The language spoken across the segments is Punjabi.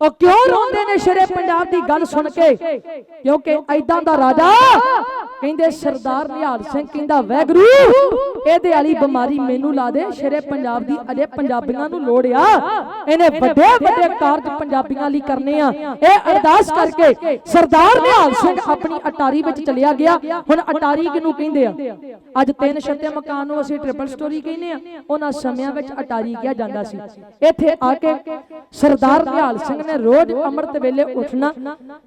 ਉਹ ਕਿਉਂ ਰੋਂਦੇ ਨੇ ਸ਼ੇਰੇ ਪੰਜਾਬ ਦੀ ਗੱਲ ਸੁਣ ਕੇ? ਕਿਉਂਕਿ ਐਦਾਂ ਦਾ ਰਾਜਾ ਕਹਿੰਦੇ ਸਰਦਾਰ ਨਿਹਾਲ ਸਿੰਘ ਕਹਿੰਦਾ, ਵੈਗਰੂ, ਇਹਦੇ ਵਾਲੀ ਬਿਮਾਰੀ ਮੈਨੂੰ ਲਾ ਦੇ, ਸ਼ੇਰੇ ਪੰਜਾਬ ਦੀ ਅਜੇ ਪੰਜਾਬੀਆਂ ਨੂੰ ਲੋੜ ਆ। ਇਹਨੇ ਵੱਡੇ ਵੱਡੇ ਕਾਰਜ ਪੰਜਾਬੀਆਂ ਲਈ ਕਰਨੇ ਆ। ਇਹ ਅਰਦਾਸ ਕਰਕੇ ਸਰਦਾਰ ਨਿਹਾਲ ਸਿੰਘ ਆਪਣੀ ਅਟਾਰੀ ਵਿੱਚ ਚਲਿਆ ਗਿਆ। ਹੁਣ ਅਟਾਰੀ ਕਿਹਨੂੰ ਕਹਿੰਦੇ ਆ? ਅੱਜ ਤਿੰਨ ਛੱਤੇ ਮਕਾਨ ਨੂੰ ਅਸੀਂ ਟ੍ਰਿਪਲ ਸਟੋਰੀ ਕਹਿੰਦੇ ਆ। ਉਹਨਾਂ ਸਮਿਆਂ ਵਿੱਚ ਅਟਾਰੀ ਕਿਹਾ ਜਾਂਦਾ ਸੀ। ਇੱਥੇ ਆ ਕੇ ਸਰਦਾਰ ਨਿਹਾਲ ਸਿੰਘ ਨੇ ਰੋਜ਼ ਅੰਮ੍ਰਿਤ ਵੇਲੇ ਉੱਠਣਾ,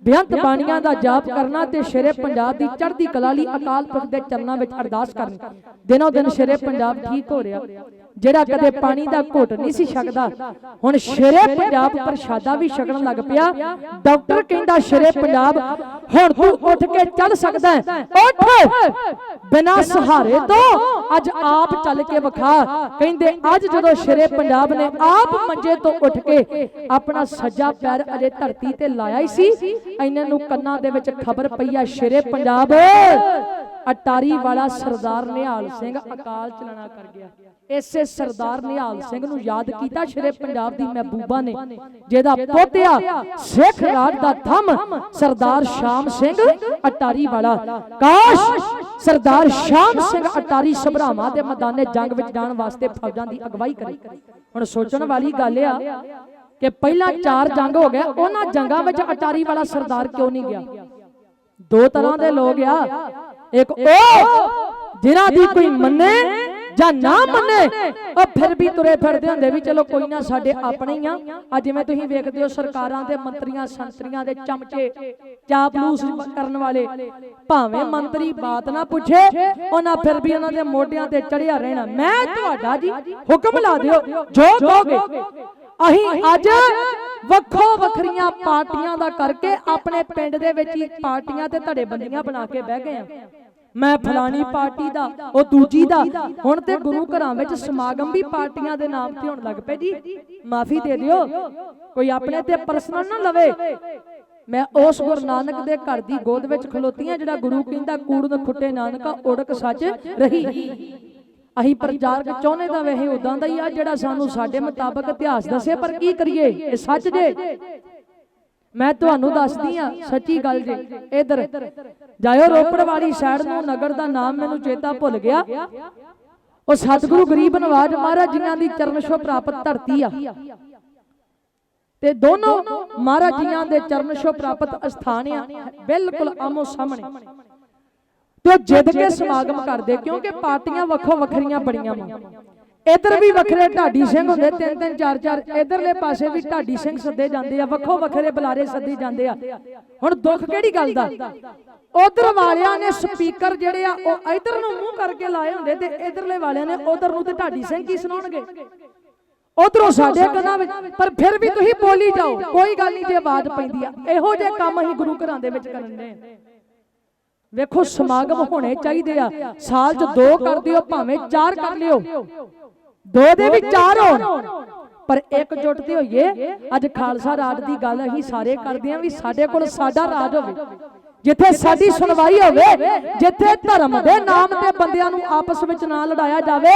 ਬੇਅੰਤ ਬਾਣੀਆਂ ਦਾ ਜਾਪ ਕਰਨਾ ਤੇ ਸ਼ੇਰੇ ਪੰਜਾਬ ਦੀ ਚੜ੍ਹਦੀ ਕਲਾ ਲਈ ਅਕਾਲ ਪੁਰਖ ਦੇ ਚਰਨਾਂ ਵਿੱਚ ਅਰਦਾਸ ਕਰਨ। ਦਿਨੋ ਦਿਨ ਸ਼ੇਰੇ ਪੰਜਾਬ ਠੀਕ ਹੋ ਰਿਹਾ। ਜਿਹੜਾ ਕਦੇ ਪਾਣੀ ਦਾ ਘੁੱਟ ਨਹੀਂ ਸੀ ਛਕਦਾ, ਹੁਣ ਸ਼ੇਰੇ ਪੰਜਾਬ ਪ੍ਰਸ਼ਾਦਾ ਵੀ ਛਕਣ ਲੱਗ ਪਿਆ। ਡਾਕਟਰ ਕਹਿੰਦਾ, ਸ਼ੇਰੇ ਪੰਜਾਬ, ਹੁਣ ਤੂੰ ਉੱਠ ਕੇ ਚੱਲ ਸਕਦਾ ਹੈ। ਉੱਠ! ਬਿਨਾਂ ਸਹਾਰੇ ਤੋਂ ਅੱਜ ਆਪ ਚੱਲ ਕੇ ਵਿਖਾ। ਕਹਿੰਦੇ, ਅੱਜ ਜਦੋਂ ਸ਼ੇਰੇ ਪੰਜਾਬ ਨੇ ਆਪ ਮੰਜੇ ਤੋਂ ਉੱਠ ਕੇ ਆਪਣਾ ਸੱਜਾ ਪੈਰ ਅਜੇ ਧਰਤੀ ਤੇ ਲਾਇਆ ਹੀ ਸੀ ਇਹਨਾਂ ਨੂੰ ਕੰਨਾਂ ਦੇ ਵਿੱਚ ਖਬਰ ਪਈ ਆ, ਸ਼ੇਰੇ ਪੰਜਾਬ! ਅਟਾਰੀ ਵਾਲਾ ਸਰਦਾਰ ਨਿਹਾਲ ਸਿੰਘ ਅਕਾਲ ਚਲਣਾ ਕਰ ਗਿਆ। ਇਸੇ ਸਰਦਾਰ ਨਿਹਾਲ ਸਿੰਘ ਨੂੰ ਯਾਦ ਕੀਤਾ ਸ਼ੇਰੇ ਪੰਜਾਬ ਦੀ ਮਹਿਬੂਬਾ ਨੇ ਜਿਹਦਾ ਪੋਤਿਆ ਸਿੱਖ ਰਾਜ ਦਾ ਥੰਮ ਸਰਦਾਰ ਸ਼ਾਮ ਸਿੰਘ ਅਟਾਰੀ ਵਾਲਾ। ਕਾਸ਼ ਸਰਦਾਰ ਸ਼ਾਮ ਸਿੰਘ ਅਟਾਰੀ ਸਭਰਾਵਾਂ ਦੇ ਮੈਦਾਨੇ ਜੰਗ ਵਿੱਚ ਜਾਣ ਵਾਸਤੇ ਫੌਜਾਂ ਦੀ ਅਗਵਾਈ ਕਰੇ। ਹੁਣ ਸੋਚਣ ਵਾਲੀ ਗੱਲ ਆ ਕਿ ਪਹਿਲਾਂ ਚਾਰ ਜੰਗ ਹੋ ਗਏ ਉਹਨਾਂ ਜੰਗਾਂ ਵਿੱਚ ਅਟਾਰੀ ਵਾਲਾ ਸਰਦਾਰ ਕਿਉਂ ਨਹੀਂ ਗਿਆ? ਦੋ ਤਰ੍ਹਾਂ ਦੇ ਲੋਕ ਆ। ਇੱਕ ਉਹ ਜਿਨ੍ਹਾਂ ਦੀ ਕੋਈ ਮੰਨੇ ਜਾਂ ਨਾ ਮੰਨੇ ਉਹ ਫਿਰ ਵੀ ਤੁਰੇ ਫਿਰਦੇ ਹੁੰਦੇ ਵੀ ਚਲੋ ਕੋਈ ਨਾ ਸਾਡੇ ਆਪਣੇ ਹੀ ਆ। ਆ। ਜਿਵੇਂ ਤੁਸੀਂ ਵੇਖਦੇ ਹੋ ਸਰਕਾਰਾਂ ਦੇ ਮੰਤਰੀਆਂ ਸੰਤਰੀਆਂ ਦੇ ਚਮਚੇ ਚਾਪਲੂਸ ਕਰਨ ਵਾਲੇ ਭਾਵੇਂ ਮੰਤਰੀ ਬਾਤ ਨਾ ਪੁੱਛੇ ਉਹਨਾਂ ਫਿਰ ਵੀ ਉਹਨਾਂ ਦੇ ਮੋਢਿਆਂ ਤੇ ਚੜਿਆ ਰਹਿਣਾ। ਮੈਂ ਤੁਹਾਡਾ ਜੀ ਹੁਕਮ ਲਾ ਦਿਓ ਜੋ ਕਹੋਗੇ। ਅਸੀਂ ਅੱਜ ਵੱਖੋ ਵੱਖਰੀਆਂ ਪਾਰਟੀਆਂ ਦਾ ਕਰਕੇ ਆਪਣੇ ਪਿੰਡ ਦੇ ਵਿੱਚ ਹੀ ਪਾਰਟੀਆਂ ਤੇ ਧੜੇ ਬੰਦੀਆਂ ਬਣਾ ਕੇ ਬਹਿ ਗਏ ਆ। ਮੈਂ ਫਲਾਣੀ ਪਾਰਟੀ ਦਾ ਉਹ ਦੂਜੀ ਦਾ ਹੁਣ ਤੇ ਗੁਰੂ ਘਰਾਂ ਵਿੱਚ ਸਮਾਗਮ ਵੀ ਪਾਰਟੀਆਂ ਦੇ ਨਾਮ ਤੇ ਹੋਣ ਲੱਗ ਪਏ ਜੀ। ਮਾਫੀ ਦੇ ਦਿਓ। ਕੋਈ ਆਪਣੇ ਤੇ ਪਰਸਨਲ ਨਾ ਲਵੇ। ਮੈਂ ਉਸ ਗੁਰੂ ਨਾਨਕ ਦੇ ਘਰ ਦੀ ਗੋਦ ਵਿੱਚ ਖਲੋਤੀਆਂ ਜਿਹੜਾ ਗੁਰੂ ਕਹਿੰਦਾ ਕੂੜਨ ਖੁੱਟੇ ਨਾਨਕਾ ਉੜਕ ਸੱਚ ਰਹੀ। ਅਸੀਂ ਪ੍ਰਚਾਰਕ ਚਾਹੁੰਦੇ ਤਾਂ ਵੇਹੇ ਉਦਾਂ ਦਾ ਹੀ ਆ ਜਿਹੜਾ ਸਾਨੂੰ ਸਾਡੇ ਮੁਤਾਬਕ ਇਤਿਹਾਸ ਦੱਸੇ ਪਰ ਕੀ ਕਰੀਏ? ਇਹ ਸੱਚ ਜੇ। ਮੈਂ ਤੁਹਾਨੂੰ ਦੱਸਦੀ ਆ ਸੱਚੀ ਗੱਲ ਜੇ। ਇਧਰ। ਜਾਇਓ ਰੋਪੜ ਵਾਲੀ ਸਾਈਡ ਨੂੰ ਨਗਰ ਦਾ ਨਾਮ ਮੈਨੂੰ ਚੇਤਾ ਭੁੱਲ ਗਿਆ। ਉਹ ਸਤਿਗੁਰੂ ਗਰੀਬ ਨਵਾਜ ਮਹਾਰਾਜ ਜੀਆਂ ਦੀ ਚਰਨ ਛੋਹ ਪ੍ਰਾਪਤ ਧਰਤੀ ਆ। ਤੇ ਦੋਨੋਂ ਮਹਾਰਾਜ ਜੀਆਂ ਦੇ ਚਰਨ ਛੋਹ ਪ੍ਰਾਪਤ ਅਸਥਾਨ ਆ। ਬਿਲਕੁਲ ਆਮੋ ਸਾਹਮਣੇ। ਤੇ ਜਿੱਦ ਕੇ ਸਮਾਗਮ ਕਰਦੇ ਕਿਉਂਕਿ ਪਾਰਟੀਆਂ ਵੱਖੋ ਵੱਖਰੀਆਂ ਬੜੀਆਂ ਵਾ। ਇਧਰ ਵੀ ਵੱਖਰੇ ਢਾਡੀ ਸਿੰਘ ਹੁੰਦੇ ਤਿੰਨ ਤਿੰਨ ਚਾਰ ਚਾਰ ਇਧਰਲੇ ਪਾਸੇ ਵੀ ਢਾਡੀ ਸਿੰਘ ਸੱਦੇ ਜਾਂਦੇ ਆ ਵੱਖੋ ਵੱਖਰੇ ਬੁਲਾਰੇ ਸੱਦੇ ਜਾਂਦੇ ਆ। ਹੁਣ ਦੁੱਖ ਕਿਹੜੀ ਗੱਲ ਦਾ? ਉਧਰ ਵਾਲਿਆਂ ਨੇ ਸਪੀਕਰ ਜਿਹੜੇ ਆ ਉਹ ਇਧਰ ਨੂੰ ਮੂੰਹ ਕਰਕੇ ਲਾਏ ਹੁੰਦੇ ਤੇ ਇਧਰਲੇ ਵਾਲਿਆਂ ਨੇ ਉਧਰ ਨੂੰ ਤੇ ਢਾਡੀ ਸਿੰਘ ਕੀ ਸੁਣਾਉਣਗੇ? ਉਧਰੋਂ ਸਾਡੇ ਕੰਨਾਂ ਵਿੱਚ ਪਰ ਫਿਰ ਵੀ ਤੁਸੀਂ ਬੋਲੀ ਜਾਓ ਕੋਈ ਗੱਲ ਨਹੀਂ ਜੇ ਆਵਾਜ਼ ਪੈਂਦੀ ਆ। ਇਹੋ ਜਿਹੇ ਕੰਮ ਅਸੀਂ ਗੁਰੂ ਘਰਾਂ ਦੇ ਵਿੱਚ ਕਰਨ ਦੇ ਵੇਖੋ ਸਮਾਗਮ ਹੋਣੇ ਚਾਹੀਦੇ ਆ। ਸਾਲ 'ਚ ਦੋ ਕਰ ਦਿਓ ਭਾਵੇਂ ਚਾਰ ਕਰ ਲਿਓ। ਦੋ ਦੇ ਵੀ ਚਾਰ ਹੋਣ। ਪਰ ਇੱਕ ਜੁੱਟ ਤੇ ਹੋਈਏ ਅੱਜ ਖਾਲਸਾ ਰਾਜ ਦੀ ਗੱਲ ਅਸੀਂ ਸਾਰੇ ਕਰਦੇ ਆਂ ਵੀ ਸਾਡੇ ਕੋਲ ਸਾਡਾ ਰਾਜ ਹੋਵੇ। ਜਿੱਥੇ ਸਾਡੀ ਸੁਣਵਾਈ ਹੋਵੇ ਜਿੱਥੇ ਧਰਮ ਦੇ ਨਾਮ ਤੇ ਬੰਦਿਆਂ ਨੂੰ ਆਪਸ ਵਿੱਚ ਨਾ ਲੜਾਇਆ ਜਾਵੇ।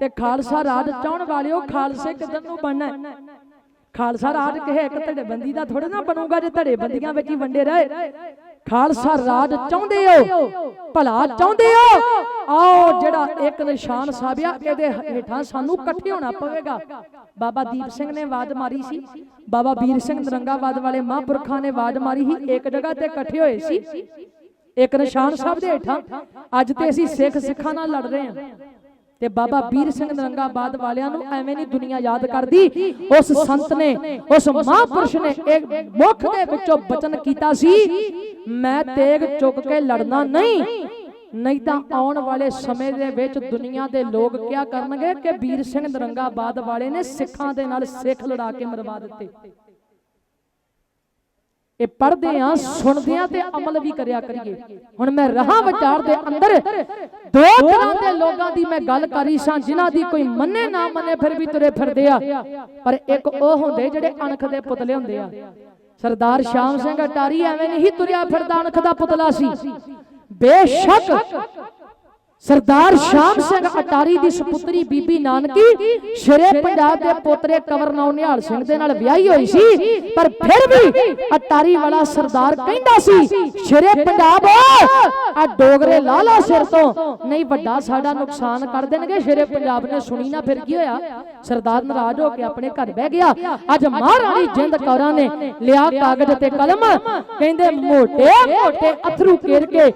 ਤੇ ਖਾਲਸਾ ਰਾਜ ਚਾਹਣ ਵਾਲਿਓ ਖਾਲਸੇ ਕਿਦਾਂ ਨੂੰ ਬਣਨਾ? ਖਾਲਸਾ ਰਾਜ ਕਿਸੇ ਇੱਕ ਧੜੇ ਬੰਦੀ ਦਾ ਥੋੜੇ ਨਾ ਬਣੂਗਾ ਜੇ ਧੜੇ ਬੰਦੀਆਂ ਵਿੱਚ ਹੀ ਵੰਡੇ ਰਹੇ। ਖਾਲਸਾ ਰਾਜ ਚਾਹੁੰਦੇ ਹੋ? ਭਲਾ ਚਾਹੁੰਦੇ ਹੋ? ਆਓ ਜਿਹੜਾ ਇੱਕ ਨਿਸ਼ਾਨ ਸਾਬਿਆ ਇਹਦੇ ਹੇਠਾਂ ਸਾਨੂੰ ਇਕੱਠੇ ਹੋਣਾ ਪਵੇਗਾ। ਬਾਬਾ ਦੀਪ ਸਿੰਘ ਨੇ ਆਵਾਜ਼ ਮਾਰੀ ਸੀ। ਬਾਬਾ ਵੀਰ ਸਿੰਘ ਨਰੰਗਾਬਾਦ ਵਾਲੇ ਮਹਾਂਪੁਰਖਾਂ ਨੇ ਆਵਾਜ਼ ਮਾਰੀ ਸੀ। ਇੱਕ ਜਗ੍ਹਾ ਤੇ ਇਕੱਠੇ ਹੋਏ ਸੀ। ਇੱਕ ਨਿਸ਼ਾਨ ਸਾਹਿਬ ਦੇ ਹੇਠਾਂ। ਅੱਜ ਤੇ ਅਸੀਂ ਸਿੱਖ ਸਿੱਖਾਂ ਨਾਲ ਲੜ ਰਹੇ ਹਾਂ। ਤੇ ਬਾਬਾ ਵੀਰ ਸਿੰਘ ਨਰੰਗਾਬਾਦ ਵਾਲਿਆਂ ਨੂੰ ਐਵੇਂ ਨਹੀਂ ਦੁਨੀਆ ਯਾਦ ਕਰਦੀ। ਉਸ ਸੰਤ ਨੇ ਉਸ ਮਹਾਂਪੁਰਸ਼ ਨੇ ਇੱਕ ਮੁਖ ਦੇ ਵਿੱਚੋਂ ਬਚਨ ਕੀਤਾ ਸੀ ਮੈਂ ਤੇਗ ਚੁੱਕ ਕੇ ਲੜਨਾ ਨਹੀਂ। ਨਹੀਂ। ਤਾਂ ਆਉਣ ਵਾਲੇ ਸਮੇਂ ਦੇ ਵਿੱਚ ਦੁਨੀਆ ਦੇ ਲੋਕ ਕਿਆ ਕਰਨਗੇ? ਕਿ ਵੀਰ ਸਿੰਘ ਨਰੰਗਾਬਾਦ ਵਾਲੇ ਨੇ ਸਿੱਖਾਂ ਦੇ ਨਾਲ ਸਿੱਖ ਲੜਾ ਕੇ ਮਰਵਾ ਦਿੱਤੇ। ਇਹ ਪੜਦੇ ਆ ਸੁਣਦੇ ਆ ਤੇ ਅਮਲ ਵੀ ਕਰਿਆ ਕਰੀਏ। ਹੁਣ ਮੈਂ ਰਹਾ ਵਿਚਾਰ ਦੇ ਅੰਦਰ, ਦੋ ਤਰ੍ਹਾਂ ਦੇ ਲੋਕਾਂ ਦੀ ਮੈਂ ਗੱਲ ਕਰੀ ਸਾਂ, ਜਿਨ੍ਹਾਂ ਦੀ ਕੋਈ ਮੰਨੇ ਨਾ ਮੰਨੇ ਫਿਰ ਵੀ ਤੁਰੇ ਫਿਰਦੇ ਆ। ਪਰ ਇੱਕ ਉਹ ਹੁੰਦੇ ਜਿਹੜੇ ਅਣਖ ਦੇ ਪੁਤਲੇ ਹੁੰਦੇ ਆ। ਸਰਦਾਰ ਸ਼ਾਮ ਸਿੰਘ ਅਟਾਰੀ ਐਵੇਂ ਨਹੀਂ ਤੁਰਿਆ ਫਿਰਦਾ ਅਣਖ ਦਾ ਪੁਤਲਾ ਸੀ। ਬੇਸ਼ੱਕ ਸਰਦਾਰ ਸ਼ਾਮ ਸਿੰਘ ਅਟਾਰੀ ਦੀ ਸੁਪੁੱਤਰੀ ਬੀਬੀ ਨਾਨਕੀ ਸ਼ੇਰੇ ਪੰਜਾਬ ਦੇ ਪੋਤਰੇ ਕਵਰਨਾਉ ਨਿਹਾਲ ਸਿੰਘ ਦੇ ਨਾਲ ਵਿਆਹੀ ਹੋਈ ਸੀ ਪਰ ਫਿਰ ਵੀ ਅਟਾਰੀ ਵਾਲਾ ਸਰਦਾਰ ਕਹਿੰਦਾ ਸੀ ਸ਼ੇਰੇ ਪੰਜਾਬ ਆ ਡੋਗਰੇ ਲਾਲਾ ਸਿਰ ਤੋਂ। ਨਹੀਂ ਵੱਡਾ ਸਾਡਾ ਨੁਕਸਾਨ ਕਰ ਦੇਣਗੇ ਸ਼ੇਰੇ ਪੰਜਾਬ ਨੇ ਸੁਣੀ ਨਾ ਫਿਰ ਕੀ ਹੋਇਆ? ਸਰਦਾਰ ਨਾਰਾਜ਼ ਹੋ ਕੇ ਆਪਣੇ ਘਰ ਬਹਿ ਗਿਆ। ਅੱਜ ਮਹਾਰਾਣੀ ਜਿੰਦ ਕੌਰਾਂ ਨੇ ਲਿਆ ਕਾਗਜ਼ ਤੇ ਕਲਮ। ਕਹਿੰਦੇ ਮੋਟੇ ਮੋਟੇ ਅਥਰੂ ਕੇਰ ਕੇ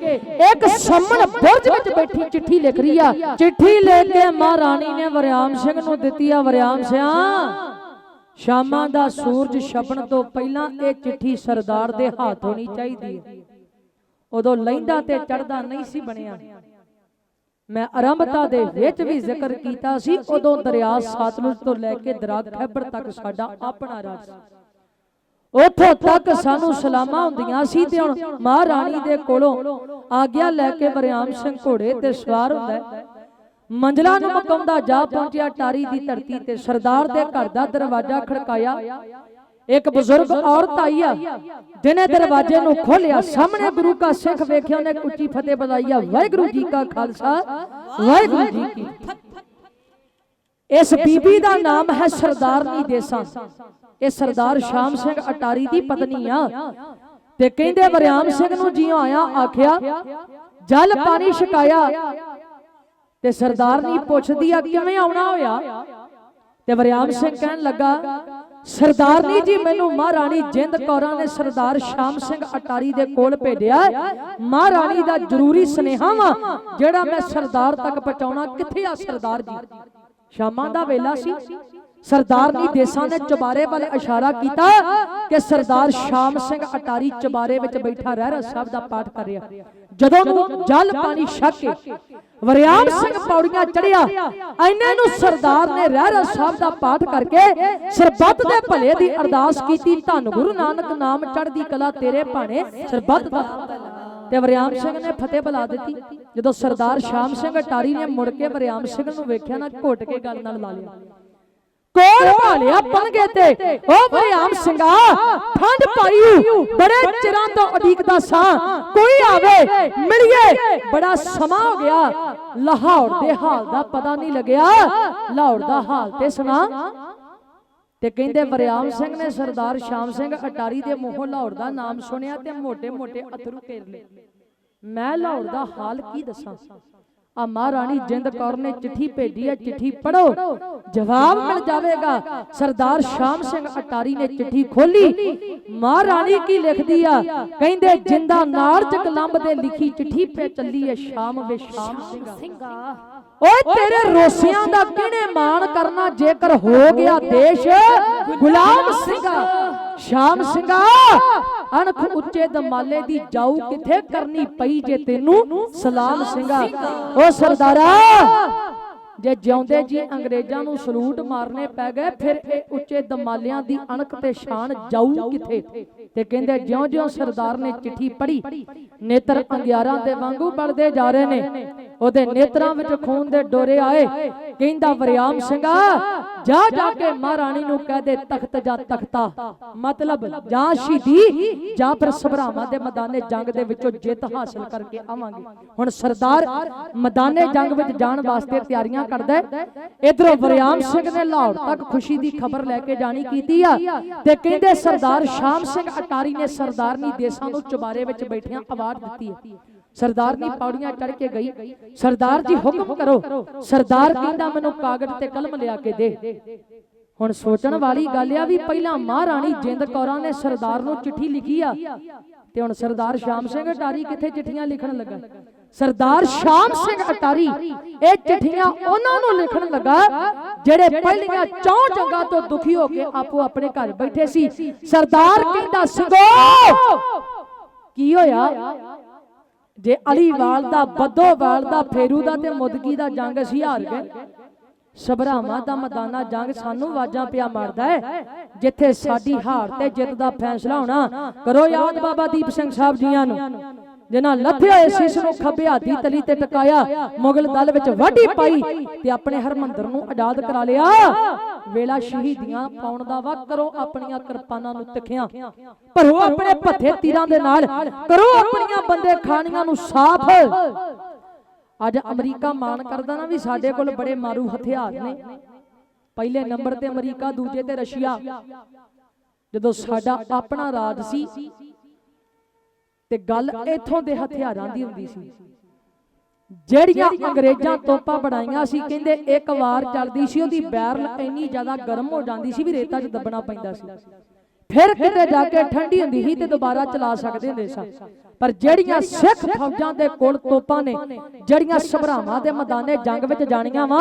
ਇੱਕ ਸਾਹਮਣ ਬੁਰਜ ਵਿੱਚ ਬੈਠੀ ਚਿੱਠੀ ਲਿਖ ਰਹੀ ਆ। ਚਿੱਠੀ ਲੈ ਕੇ ਮਹਾਰਾਣੀ ਨੇ ਵਰਿਆਮ ਸਿੰਘ ਨੂੰ ਦਿੱਤੀ ਆ, ਵਰਿਆਮ ਸਿਆ। ਸ਼ਾਮਾਂ ਦਾ ਸੂਰਜ ਛਪਣ ਤੋਂ ਪਹਿਲਾਂ ਇਹ ਚਿੱਠੀ ਸਰਦਾਰ ਦੇ ਹੱਥ ਹੋਣੀ ਚਾਹੀਦੀ ਹੈ ਉਦੋਂ ਲਹਿੰਦਾ ਤੇ ਚੜਦਾ ਨਹੀਂ ਸੀ ਬਣਿਆ। ਮੈਂ ਆਰੰਭਤਾ ਦੇ ਵਿੱਚ ਵੀ ਜ਼ਿਕਰ ਕੀਤਾ ਸੀ, ਉਦੋਂ ਦਰਿਆ ਸਤਲੁਜ ਤੋਂ ਲੈ ਕੇ ਦਰਿਆ ਖੈਬਰ ਤੱਕ ਸਾਡਾ ਆਪਣਾ ਰਾਜ ਸੀ। ਉੱਥੋਂ ਤੱਕ ਸਾਨੂੰ ਸਲਾਮਾਂ ਹੁੰਦੀਆਂ ਸੀ ਤੇ ਹੁਣ ਮਹਾਰਾਣੀ ਦੇ ਕੋਲੋਂ ਆਗਿਆ ਲੈ ਕੇ ਵਰਿਆਮ ਸਿੰਘ ਘੋੜੇ ਤੇ ਸਵਾਰ ਹੁੰਦਾ। ਮੰਜ਼ਲਾਂ ਨੂੰ ਮਕਾਉਂਦਾ ਜਾ ਪਹੁੰਚਿਆ ਟਾਰੀ ਦੀ ਧਰਤੀ ਤੇ ਸਰਦਾਰ ਦੇ ਘਰ ਦਾ ਦਰਵਾਜ਼ਾ ਖੜਕਾਇਆ। ਇੱਕ ਬਜ਼ੁਰਗ ਔਰਤ ਆਈ ਆ ਜਿਹਨੇ ਦਰਵਾਜ਼ੇ ਨੂੰ ਖੋਲ੍ਹਿਆ। ਸਾਹਮਣੇ ਗੁਰੂ ਕਾ ਸਿੱਖ ਵੇਖਿਆ ਉਹਨੇ ਉੱਚੀ ਫਤਿਹ ਬੁਲਾਈ ਆ। ਵਾਹਿਗੁਰੂ ਜੀ ਕਾ ਖਾਲਸਾ। ਵਾਹਿਗੁਰੂ ਜੀ ਕੀ ਇਸ ਬੀਬੀ ਦਾ ਨਾਮ ਹੈ ਸਰਦਾਰਨੀ ਦੇਸਾਂ। ਇਹ ਸਰਦਾਰ ਸ਼ਾਮ ਸਿੰਘ ਅਟਾਰੀ ਦੀ ਪਤਨੀ ਆ। ਤੇ ਕਹਿੰਦੇ ਵਰਿਆਮ ਸਿੰਘ ਨੂੰ ਜਿਉਂ ਆਇਆ ਆਖਿਆ ਜਲ ਪਾਣੀ ਛਕਾਇਆ। ਤੇ ਸਰਦਾਰਨੀ ਪੁੱਛਦੀ ਆ ਕਿਵੇਂ ਆਉਣਾ ਹੋਇਆ। ਤੇ ਵਰਿਆਮ ਸਿੰਘ ਕਹਿਣ ਲੱਗਾ ਸਰਦਾਰਨੀ ਜੀ ਮੈਨੂੰ ਮਹਾਰਾਣੀ ਜਿੰਦ ਕੌਰਾਂ ਨੇ ਸਰਦਾਰ ਸ਼ਾਮ ਸਿੰਘ ਅਟਾਰੀ ਦੇ ਕੋਲ ਭੇਜਿਆ। ਮਹਾਰਾਣੀ ਦਾ ਜ਼ਰੂਰੀ ਸੁਨੇਹਾ ਵਾ ਜਿਹੜਾ ਮੈਂ ਸਰਦਾਰ ਤੱਕ ਪਹੁੰਚਾਉਣਾ ਕਿੱਥੇ ਆ ਸਰਦਾਰ ਜੀ? ਸ਼ਾਮਾਂ ਦਾ ਵੇਲਾ ਸੀ। ਸਰਦਾਰਨੀ ਦੇਸਾਂ ਨੇ ਚੁਬਾਰੇ ਵੱਲ ਇਸ਼ਾਰਾ ਕੀਤਾ ਕਿ ਸਰਦਾਰ ਸ਼ਾਮ ਸਿੰਘ ਅਟਾਰੀ ਚੁਬਾਰੇ ਵਿੱਚ ਬੈਠਾ ਰਹਿ ਰਿਹਾ ਸਭ ਦਾ ਪਾਠ ਕਰ ਰਿਹਾ ਜਦੋਂ ਨੂੰ ਜਲ ਪਾਣੀ ਛਕ ਕੇ ਵਰਿਆਮ ਸਿੰਘ ਪੌੜੀਆਂ ਚੜਿਆ ਐਨੇ ਨੂੰ ਸਰਦਾਰ ਨੇ ਰਹਿ ਰਿਹਾ ਸਾਹਿਬ ਦਾ ਪਾਠ ਕਰਕੇ ਸਰਬੱਤ ਦੇ ਭਲੇ ਦੀ ਅਰਦਾਸ ਕੀਤੀ ਧੰਨ ਗੁਰੂ ਨਾਨਕ ਨਾਮ ਚੜ੍ਹਦੀ ਕਲਾ ਤੇਰੇ ਭਾਣੇ ਸਰਬੱਤ ਦਾ। ਤੇ ਵਰਿਆਮ ਸਿੰਘ ਨੇ ਫਤਿਹ ਬੁਲਾ ਦਿੱਤੀ। ਜਦੋਂ ਸਰਦਾਰ ਸ਼ਾਮ ਸਿੰਘ ਅਟਾਰੀ ਨੇ ਮੁੜ ਕੇ ਵਰਿਆਮ ਸਿੰਘ ਨੂੰ ਵੇਖਿਆ ਨਾ ਘੁੱਟ ਕੇ ਗੱਲ ਨਾਲ ਲਾ ਲਿਆ ਕੋਲ ਭਾਲਿਆ ਪੰਗੇ ਤੇ। ਓ ਭਰਿਆਮ ਸਿੰਘਾ ਠੰਡ ਪਾਈਉ ਬੜੇ ਚਿਰਾਂ ਤੋਂ ਅਡੀਕਦਾ ਸਾਂ। ਕੋਈ ਆਵੇ ਮਿਲਿਏ। ਬੜਾ ਸਮਾਂ ਹੋ ਗਿਆ। ਲਾਹੌਰ ਦੇ ਹਾਲ ਦਾ ਪਤਾ ਨਹੀਂ ਲੱਗਿਆ। ਲਾਹੌਰ ਦਾ ਹਾਲ ਤੇ ਸੁਣਾ। ਤੇ ਕਹਿੰਦੇ ਵਰਿਆਮ ਸਿੰਘ ਨੇ ਸਰਦਾਰ ਸ਼ਾਮ ਸਿੰਘ ਅਟਾਰੀ ਦੇ ਮੂੰਹੋਂ ਲਾਹੌਰ ਦਾ ਨਾਮ ਸੁਣਿਆ ਤੇ ਮੋٹے ਮੋٹے ਅਥਰੂ ਕੇਰ ਮੈਂ ਲਾਹੌਰ ਦਾ ਹਾਲ ਕੀ ਦੱਸਾਂ? ਆ ਮਹਾਰਾਣੀ ਜਿੰਦ ਕੌਰ ਨੇ ਚਿੱਠੀ ਭੇਜੀ ਹੈ ਚਿੱਠੀ ਪੜੋ ਜਵਾਬ ਮਿਲ ਜਾਵੇਗਾ। ਸਰਦਾਰ ਸ਼ਾਮ ਸਿੰਘ ਅਟਾਰੀ ਨੇ ਚਿੱਠੀ ਖੋਲੀ। ਮਹਾਰਾਣੀ ਕੀ ਲਿਖਦੀ ਆ? ਕਹਿੰਦੇ ਜਿੰਦਾ ਨਾਰਜ ਕਲੰਬ ਦੇ ਲਿਖੀ ਚਿੱਠੀ ਪੇ ਚੱਲੀ ਹੈ ਸ਼ਾਮ ਵੇ ਸ਼ਾਮ ਸਿੰਘਾ। ਓਏ ਤੇਰੇ ਰੋਸਿਆਂ ਦਾ ਕਿਹਨੇ ਮਾਣ ਕਰਨਾ? ਜੇਕਰ ਹੋ ਗਿਆ ਦੇਸ਼ ਗੁਲਾਮ ਸਿੰਘਾ। ਸ਼ਾਮ ਸਿੰਘਾ ਅਣਖ ਉੱਚੇ ਦਮਾਲੇ ਦੀ ਜਾਊ ਕਿੱਥੇ ਕਰਨੀ ਪਈ ਜੇ ਤੈਨੂੰ? ਸਲਾਮ ਸਿੰਘਾ। ਓ ਸਰਦਾਰਾ। ਜੇ ਜਿਉਂਦੇ ਜੀ ਅੰਗਰੇਜ਼ਾਂ ਨੂੰ ਸਲੂਟ ਮਾਰਨੇ ਪੈ ਗਏ ਫਿਰ ਇਹ ਉੱਚੇ ਦਮਾਲਿਆਂ ਦੀ ਅਣਖ ਤੇ ਸ਼ਾਨ ਜਾਊ ਕਿੱਥੇ? ਤੇ ਕਹਿੰਦੇ ਜਿਉਂ-ਜਿਉਂ ਸਰਦਾਰ ਨੇ ਚਿੱਠੀ ਪੜ੍ਹੀ ਨੇਤਰ ਅੰਗਿਆਰਾਂ ਦੇ ਵਾਂਗੂ ਬਲਦੇ ਜਾ ਰਹੇ ਨੇ। ਉਹਦੇ ਨੇਤਰਾਂ ਵਿੱਚ ਖੂਨ ਦੇ ਡੋਰੇ ਆਏ, ਕਹਿੰਦਾ, ਵਰਿਆਮ ਸਿੰਘਾ, ਜਾ ਜਾ ਕੇ ਮਹਾਰਾਣੀ ਨੂੰ ਕਹਿ ਦੇ ਤਖਤ ਜਾ ਤਖਤਾ। ਮਤਲਬ ਜਾਂ ਸ਼ਹੀਦੀ, ਜਾਂ ਫਿਰ ਸਭਰਾਵਾਂ ਦੇ ਮੈਦਾਨੇ ਜੰਗ ਦੇ ਵਿੱਚੋਂ ਜਿੱਤ ਹਾਸਲ ਕਰਕੇ ਆਵਾਂਗੇ। ਹੁਣ ਸਰਦਾਰ ਮੈਦਾਨੇ ਜੰਗ ਵਿੱਚ ਜਾਣ ਵਾਸਤੇ ਤਿਆਰੀਆਂ ਕਰਦਾ ਇਧਰੋਂ ਵਰਿਆਮ ਸਿੰਘ ਨੇ ਲਾਹੌਰ ਤੱਕ ਖੁਸ਼ੀ ਦੀ ਖਬਰ ਲੈ ਕੇ ਜਾਣੀ ਕੀਤੀ ਆ ਤੇ ਕਹਿੰਦੇ ਸਰਦਾਰ ਸ਼ਾਮ ਸਿੰਘ ਅਟਾਰੀ ਨੇ ਸਰਦਾਰਨੀ ਦੇਸਾਂ ਨੂੰ ਚੁਬਾਰੇ ਵਿੱਚ ਬੈਠੀਆਂ ਆਵਾਜ਼ ਦਿੱਤੀ ਹੈ ਸਰਦਾਰਨੀ ਪੌੜੀਆਂ ਚੜ ਕੇ ਗਈ। ਸਰਦਾਰ ਜੀ ਹੁਕਮ ਕਰੋ। ਸਰਦਾਰ ਕਹਿੰਦਾ, ਮੈਨੂੰ ਕਾਗਜ਼ ਤੇ ਕਲਮ ਲਿਆ ਕੇ ਦੇ। ਹੁਣ ਸੋਚਣ ਵਾਲੀ ਗੱਲ ਆ ਵੀ ਪਹਿਲਾਂ ਮਹਾਰਾਣੀ ਜਿੰਦ ਕੌਰਾਂ ਨੇ ਸਰਦਾਰ ਨੂੰ ਚਿੱਠੀ ਲਿਖੀ ਆ ਤੇ ਹੁਣ ਸਰਦਾਰ ਸ਼ਾਮ ਸਿੰਘ ਅਟਾਰੀ ਕਿੱਥੇ ਚਿੱਠੀਆਂ ਲਿਖਣ ਲੱਗਾ? ਸਰਦਾਰ ਸ਼ਾਮ ਸਿੰਘ ਅਟਾਰੀ, ਇਹ ਚਿੱਠੀਆਂ ਉਹਨਾਂ ਨੂੰ ਲਿਖਣ ਲੱਗਾ ਜਿਹੜੇ ਪਹਿਲੀਆਂ ਚੌਂ ਜੰਗਾਂ ਤੋਂ ਦੁਖੀ ਹੋ ਕੇ ਆਪੋ ਆਪਣੇ ਘਰ ਬੈਠੇ ਸੀ। ਸਰਦਾਰ ਕਹਿੰਦਾ ਸਿੰਘੋ ਕੀ ਹੋਇਆ? ਜੇ ਅਲੀਵਾਲ ਦਾ ਬੱਦੋਵਾਲ ਦਾ ਫੇਰੂ ਦਾ ਤੇ ਮੁਦਕੀ ਦਾ ਜੰਗ ਅਸੀਂ ਹਾਰ ਗਏ। ਸਭਰਾਵਾਂ ਦਾ ਮੈਦਾਨਾ ਜੰਗ ਸਾਨੂੰ ਆਵਾਜ਼ਾਂ ਪਿਆ ਮਾਰਦਾ ਹੈ। ਜਿੱਥੇ ਸਾਡੀ ਹਾਰ ਤੇ ਜਿੱਤ ਦਾ ਫੈਸਲਾ ਹੋਣਾ ਕਰੋ ਯਾਦ ਬਾਬਾ ਦੀਪ ਸਿੰਘ ਸਾਹਿਬ ਜੀਆਂ ਨੂੰ। ਜਿਨ੍ਹਾਂ ਲੱਥੇ ਹੋਏ ਸਿਸ ਨੂੰ ਖੱਬੇ ਹਾਥੀ ਤਲੀ ਤੇ ਟਕਾਇਆ ਮੁਗਲ ਦਲ ਵਿੱਚ ਵਾਢੀ ਪਾਈ ਤੇ ਆਪਣੇ ਹਰਮੰਦਰ ਨੂੰ ਆਜ਼ਾਦ ਕਰਾ ਲਿਆ। ਵੇਲਾ ਸ਼ਹੀਦੀਆਂ ਪਾਉਣ ਦਾ ਵਾ ਕਰੋ ਆਪਣੀਆਂ ਕਿਰਪਾਨਾਂ ਨੂੰ ਤਿੱਖਿਆਂ। ਭਰੋ ਆਪਣੇ ਭੱਥੇ ਤੀਰਾਂ ਦੇ ਨਾਲ ਕਰੋ ਆਪਣੀਆਂ ਬੰਦੇ ਖਾਣੀਆਂ ਨੂੰ ਸਾਫ਼। ਅੱਜ ਅਮਰੀਕਾ ਮਾਣ ਕਰਦਾ ਨਾ ਵੀ ਸਾਡੇ ਕੋਲ ਬੜੇ ਮਾਰੂ ਹਥਿਆਰ ਨੇ। ਪਹਿਲੇ ਨੰਬਰ ਤੇ ਅਮਰੀਕਾ ਦੂਜੇ ਤੇ ਰਸ਼ੀਆ। ਜਦੋਂ ਸਾਡਾ ਆਪਣਾ ਰਾਜ ਸੀ ਤੇ ਗੱਲ ਇਥੋਂ ਦੇ ਹਥਿਆਰਾਂ ਦੀ ਹੁੰਦੀ ਸੀ। ਜਿਹੜੀਆਂ ਅੰਗਰੇਜ਼ਾਂ ਤੋਪਾਂ ਬਣਾਈਆਂ ਸੀ ਕਹਿੰਦੇ ਇੱਕ ਵਾਰ ਚੱਲਦੀ ਸੀ ਉਹਦੀ ਬੈਰਲ ਇੰਨੀ ਜ਼ਿਆਦਾ ਗਰਮ ਹੋ ਜਾਂਦੀ ਸੀ ਵੀ ਰੇਤਾ 'ਚ ਦੱਬਣਾ ਪੈਂਦਾ ਸੀ। ਫਿਰ ਕਿਤੇ ਜਾ ਕੇ ਠੰਡੀ ਹੁੰਦੀ ਸੀ ਤੇ ਦੁਬਾਰਾ ਚਲਾ ਸਕਦੇ ਹੁੰਦੇ ਸਨ ਪਰ ਜਿਹੜੀਆਂ ਸਿੱਖ ਫੌਜਾਂ ਦੇ ਕੋਲ ਤੋਪਾਂ ਨੇ, ਜਿਹੜੀਆਂ ਸਭਰਾਵਾਂ ਦੇ ਮੈਦਾਨੇ ਜੰਗ ਵਿੱਚ ਜਾਣੀਆਂ ਵਾ,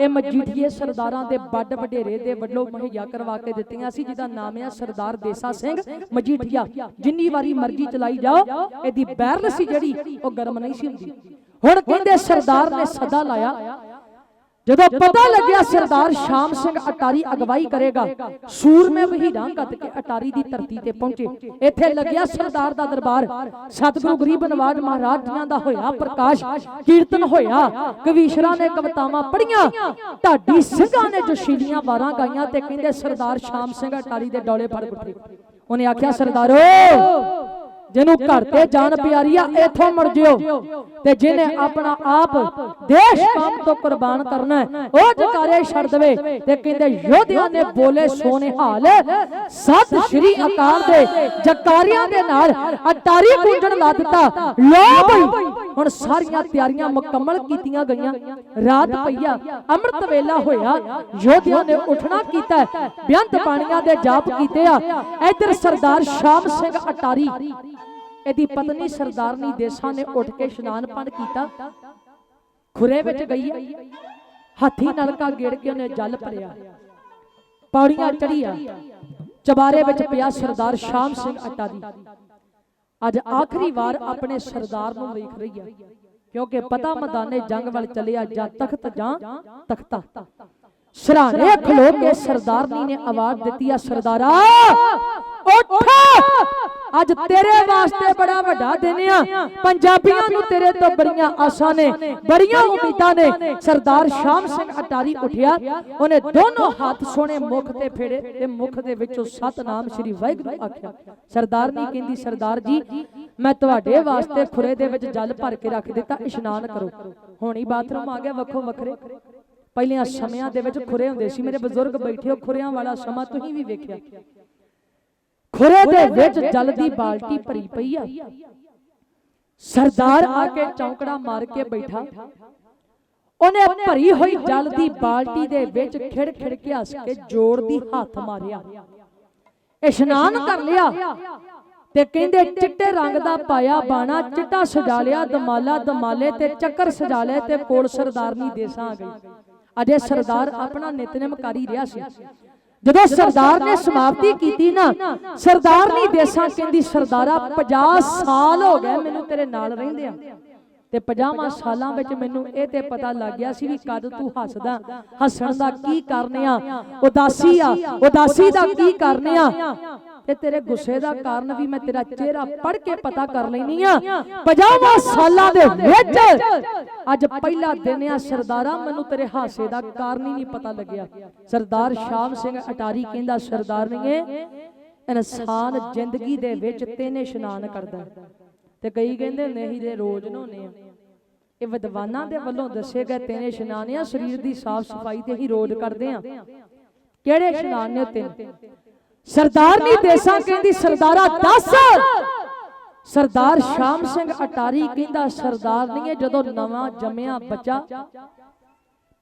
ਇਹ ਮਜੀਠੀਏ ਸਰਦਾਰਾਂ ਦੇ ਵੱਡ ਵਡੇਰੇ ਦੇ ਵੱਲੋਂ ਮੁਹੱਈਆ ਕਰਵਾ ਕੇ ਦਿੱਤੀਆਂ ਸੀ, ਜਿਹਦਾ ਨਾਮ ਹੈ ਸਰਦਾਰ ਦੇਸਾ ਸਿੰਘ ਮਜੀਠੀਆ। ਜਿੰਨੀ ਵਾਰੀ ਮਰਜ਼ੀ ਚਲਾਈ ਜਾਓ, ਇਹਦੀ ਬੈਰਲ ਸੀ ਜਿਹੜੀ, ਉਹ ਗਰਮ ਨਹੀਂ ਸੀ ਹੁੰਦੀ। ਹੁਣ ਕਹਿੰਦੇ ਸਰਦਾਰ ਨੇ ਸਦਾ ਲਾਇਆ ਜਦੋਂ ਪਤਾ ਲੱਗਿਆ ਸਰਦਾਰ ਸ਼ਾਮ ਸਿੰਘ ਅਟਾਰੀ ਅਗਵਾਈ ਕਰੇਗਾ ਸੂਰਮੇ ਵਹੀਰਾਂ ਕੱਤ ਕੇ ਅਟਾਰੀ ਦੀ ਧਰਤੀ ਤੇ ਪਹੁੰਚੇ। ਇੱਥੇ ਲੱਗਿਆ ਸਰਦਾਰ ਦਾ ਦਰਬਾਰ। ਸਤਿਗੁਰੂ ਗਰੀਬ ਨਵਾਜ ਮਹਾਰਾਜ ਜੀਆਂ ਦਾ ਹੋਇਆ ਪ੍ਰਕਾਸ਼ ਕੀਰਤਨ ਹੋਇਆ। ਕਵੀਸ਼ਰਾਂ ਨੇ ਕਵਿਤਾਵਾਂ ਪੜੀਆਂ ਢਾਡੀ ਸਿੰਘਾਂ ਨੇ ਜੋਸ਼ੀਲੀਆਂ ਵਾਰਾਂ ਗਾਈਆਂ ਤੇ ਕਹਿੰਦੇ ਸਰਦਾਰ ਸ਼ਾਮ ਸਿੰਘ ਅਟਾਰੀ ਦੇ ਡੋਲੇ ਫੜ ਉੱਠੇ ਉਹਨੇ ਆਖਿਆ ਸਰਦਾਰੋ! ਜਿਹਨੂੰ ਘਰ ਤੇ ਜਾਨ ਪਿਆਰੀ ਆ ਇਥੋਂ ਮੁੜ ਜਿਓ। ਤੇ ਜਿਹਨੇ ਆਪਣਾ ਆਪ ਦੇਸ਼ ਕੰਮ ਤੋਂ ਕੁਰਬਾਨ ਕਰਨਾ ਉਹ ਜਕਾਰੇ ਛੱਡ ਦੇਵੇ ਤੇ ਕਹਿੰਦੇ ਯੋਧਿਆਂ ਨੇ ਬੋਲੇ ਸੋਨੇ ਹਾਲ ਸਤਿ ਸ਼੍ਰੀ ਅਕਾਲ ਦੇ ਜਕਾਰਿਆਂ ਦੇ ਨਾਲ ਅਟਾਰੀ ਗੂੰਜਣ ਲਾ ਦਿੱਤਾ। ਲੋ ਬਈ। ਹੁਣ ਸਾਰੀਆਂ ਤਿਆਰੀਆਂ ਮੁਕੰਮਲ ਕੀਤੀਆਂ ਗਈਆਂ। ਰਾਤ ਪਈਆ, ਅੰਮ੍ਰਿਤ ਵੇਲਾ ਹੋਇਆ। ਯੋਧਿਆਂ ਨੇ ਉੱਠਣਾ ਕੀਤਾ, ਬਿਆੰਤ ਬਾਣੀਆਂ ਦੇ ਜਾਪ ਕੀਤੇ ਆ। ਇੱਧਰ ਸਰਦਾਰ ਸ਼ਾਮ ਸਿੰਘ ਅਟਾਰੀ, ਇਹਦੀ ਪਤਨੀ ਸਰਦਾਰਨੀ ਦੇਸਾਂ ਨੇ ਉੱਠ ਕੇ ਇਸ਼ਨਾਨ ਪਾਣ ਕੀਤਾ। ਖੁਰੇ ਵਿੱਚ ਗਈ ਹਾਥੀ ਨਲਕਾ ਗੇੜ ਕੇ ਉਹਨੇ ਜਲ ਭਰਿਆ। ਪੌੜੀਆਂ ਚੜੀਆਂ ਚਬਾਰੇ ਵਿੱਚ ਪਿਆ ਸਰਦਾਰ ਸ਼ਾਮ ਸਿੰਘ ਅਟਾਰੀ। ਅੱਜ ਆਖਰੀ ਵਾਰ ਆਪਣੇ ਸਰਦਾਰ ਨੂੰ ਵੇਖ ਰਹੀ ਹੈ ਕਿਉਂਕਿ ਪਤਾ ਮੈਦਾਨੇ ਜੰਗ ਵੱਲ ਚੱਲਿਆ ਜਾਂ ਤਖਤ ਜਾਂ ਤਖਤਾ। ਸਰਾਣੇ ਖਲੋ ਕੇ ਸਰਦਾਰਨੀ ਨੇ ਆਵਾਜ਼ ਦਿੱਤੀ ਆ ਸਰਦਾਰਾ ਉੱਠ! ਅੱਜ ਤੇਰੇ ਵਾਸਤੇ ਬੜਾ ਵੱਡਾ ਦਿਨ ਆ। ਪੰਜਾਬੀਆਂ ਨੂੰ ਤੇਰੇ ਤੋਂ ਬੜੀਆਂ ਆਸਾਂ ਨੇ, ਬੜੀਆਂ ਉਮੀਦਾਂ ਨੇ। ਸਰਦਾਰ ਸ਼ਾਮ ਸਿੰਘ ਅਟਾਰੀ ਉੱਠਿਆ। ਉਹਨੇ ਦੋਨੋਂ ਹੱਥ ਸੋਹਣੇ ਮੁਖ ਤੇ ਫੇੜੇ ਤੇ ਮੁਖ ਦੇ ਵਿੱਚੋਂ ਸਤਨਾਮ ਸ੍ਰੀ ਵਾਹਿਗੁਰੂ ਆਖਿਆ। ਸਰਦਾਰਨੀ ਕਹਿੰਦੀ, ਸਰਦਾਰ ਜੀ, ਮੈਂ ਤੁਹਾਡੇ ਵਾਸਤੇ ਖੁਰੇ ਦੇ ਵਿੱਚ ਜਲ ਭਰ ਕੇ ਰੱਖ ਦਿੱਤਾ। ਇਸ਼ਨਾਨ ਕਰੋ। ਹੁਣੀ ਬਾਥਰੂਮ ਆ ਗਿਆ ਵੱਖੋ ਵੱਖਰੇ। ਪਹਿਲਿਆਂ ਸਮਿਆਂ ਦੇ ਵਿੱਚ ਖੁਰੇ ਹੁੰਦੇ ਸੀ। ਮੇਰੇ ਬਜ਼ੁਰਗ ਬੈਠੇ ਹੋ ਖੁਰਿਆਂ ਵਾਲਾ ਸਮਾਂ ਤੁਸੀਂ ਵੀ ਵੇਖਿਆ। ਖੁਰੇ ਦੇ ਵਿੱਚ ਜਲ ਦੀ ਬਾਲਟੀ ਭਰੀ ਪਈ ਆ। ਸਰਦਾਰ ਆ ਕੇ ਚੌਂਕੜਾ ਮਾਰ ਕੇ ਬੈਠਾ। ਉਹਨੇ ਭਰੀ ਹੋਈ ਜਲ ਦੀ ਬਾਲਟੀ ਦੇ ਵਿੱਚ ਖਿੜ ਖਿੜ ਕੇ ਹੱਸ ਕੇ ਜੋੜ ਦੀ ਹੱਥ ਮਾਰਿਆ। ਇਸ਼ਨਾਨ ਕਰ ਲਿਆ। ਤੇ ਕਹਿੰਦੇ ਚਿੱਟੇ ਰੰਗ ਦਾ ਪਾਇਆ ਬਾਣਾ ਚਿੱਟਾ ਸਜਾ ਲਿਆ ਦਮਾਲਾ ਦਮਾਲੇ ਤੇ ਚੱਕਰ ਸਜਾ ਲਿਆ ਤੇ ਕੋਲ ਸਰਦਾਰਨੀ ਦੇਸਾਂ ਆ ਗਈ ਅਜੇ ਸਰਦਾਰ ਆਪਣਾ ਨਿਤਨੇਮ ਕਰੀ ਰਿਹਾ ਸੀ। ਜਦੋਂ ਸਰਦਾਰ ਨੇ ਸਮਾਪਤੀ ਕੀਤੀ ਨਾ ਸਰਦਾਰਨੀ ਦੇਸਾਂ ਕਹਿੰਦੀ ਸਰਦਾਰਾ 50 ਸਾਲ ਹੋ ਗਏ ਮੈਨੂੰ ਤੇਰੇ ਨਾਲ ਰਹਿੰਦੇ ਆ ਤੇ 50 ਸਾਲਾਂ ਵਿੱਚ ਮੈਨੂੰ ਇਹ ਤੇ ਪਤਾ ਲੱਗ ਗਿਆ ਸੀ ਵੀ ਕਦ ਤੂੰ ਹੱਸਦਾ ਹੱਸਣ ਦਾ ਕੀ ਕਰਨੇ ਆ ਉਦਾਸੀ ਆ ਉਦਾਸੀ ਦਾ ਕੀ ਕਰਨੇ ਆ ਤੇ ਤੇਰੇ ਗੁੱਸੇ ਦਾ ਕਾਰਨ ਵੀ ਮੈਂ ਤੇਰਾ ਚਿਹਰਾ ਪੜ ਕੇ ਪਤਾ ਕਰ ਲੈਣੀ ਆ। 50 ਸਾਲਾਂ ਦੇ ਵਿੱਚ ਅੱਜ ਪਹਿਲਾ ਦਿਨ ਆ ਸਰਦਾਰਾ ਮੈਨੂੰ ਤੇਰੇ ਹਾਸੇ ਦਾ ਕਾਰਨ ਹੀ ਨਹੀਂ ਪਤਾ ਲੱਗਿਆ। ਸਰਦਾਰ ਸ਼ਾਮ ਸਿੰਘ ਅਟਾਰੀ ਕਹਿੰਦਾ ਸਰਦਾਰਨੀਏ ਇਨਸਾਨ ਜ਼ਿੰਦਗੀ ਦੇ ਵਿੱਚ ਤਿੰਨ ਇਸ਼ਨਾਨ ਕਰਦਾ। ਤੇ ਕਈ ਕਹਿੰਦੇ ਨਹੀਂ ਜੇ ਰੋਜ਼ ਨਹਾਉਨੇ ਆ। ਇਹ ਵਿਦਵਾਨਾਂ ਦੇ ਵੱਲੋਂ ਦੱਸੇ ਗਏ ਤਿੰਨ ਇਸ਼ਨਾਨ ਆ ਸਰੀਰ ਦੀ ਸਾਫ਼ ਸਫ਼ਾਈ ਤੇ ਹੀ ਰੋਜ਼ ਕਰਦੇ ਆ। ਕਿਹੜੇ ਇਸ਼ਨਾਨ ਨੇ ਤਿੰਨ ਸਰਦਾਰਨੀ ਦੇਸਾਂ ਕਹਿੰਦੀ ਸਰਦਾਰਾ ਦੱਸ! ਸਰਦਾਰ ਸ਼ਾਮ ਸਿੰਘ ਅਟਾਰੀ ਕਹਿੰਦਾ ਸਰਦਾਰਨੀਏ ਜਦੋਂ ਨਵਾਂ ਜੰਮਿਆ ਬੱਚਾ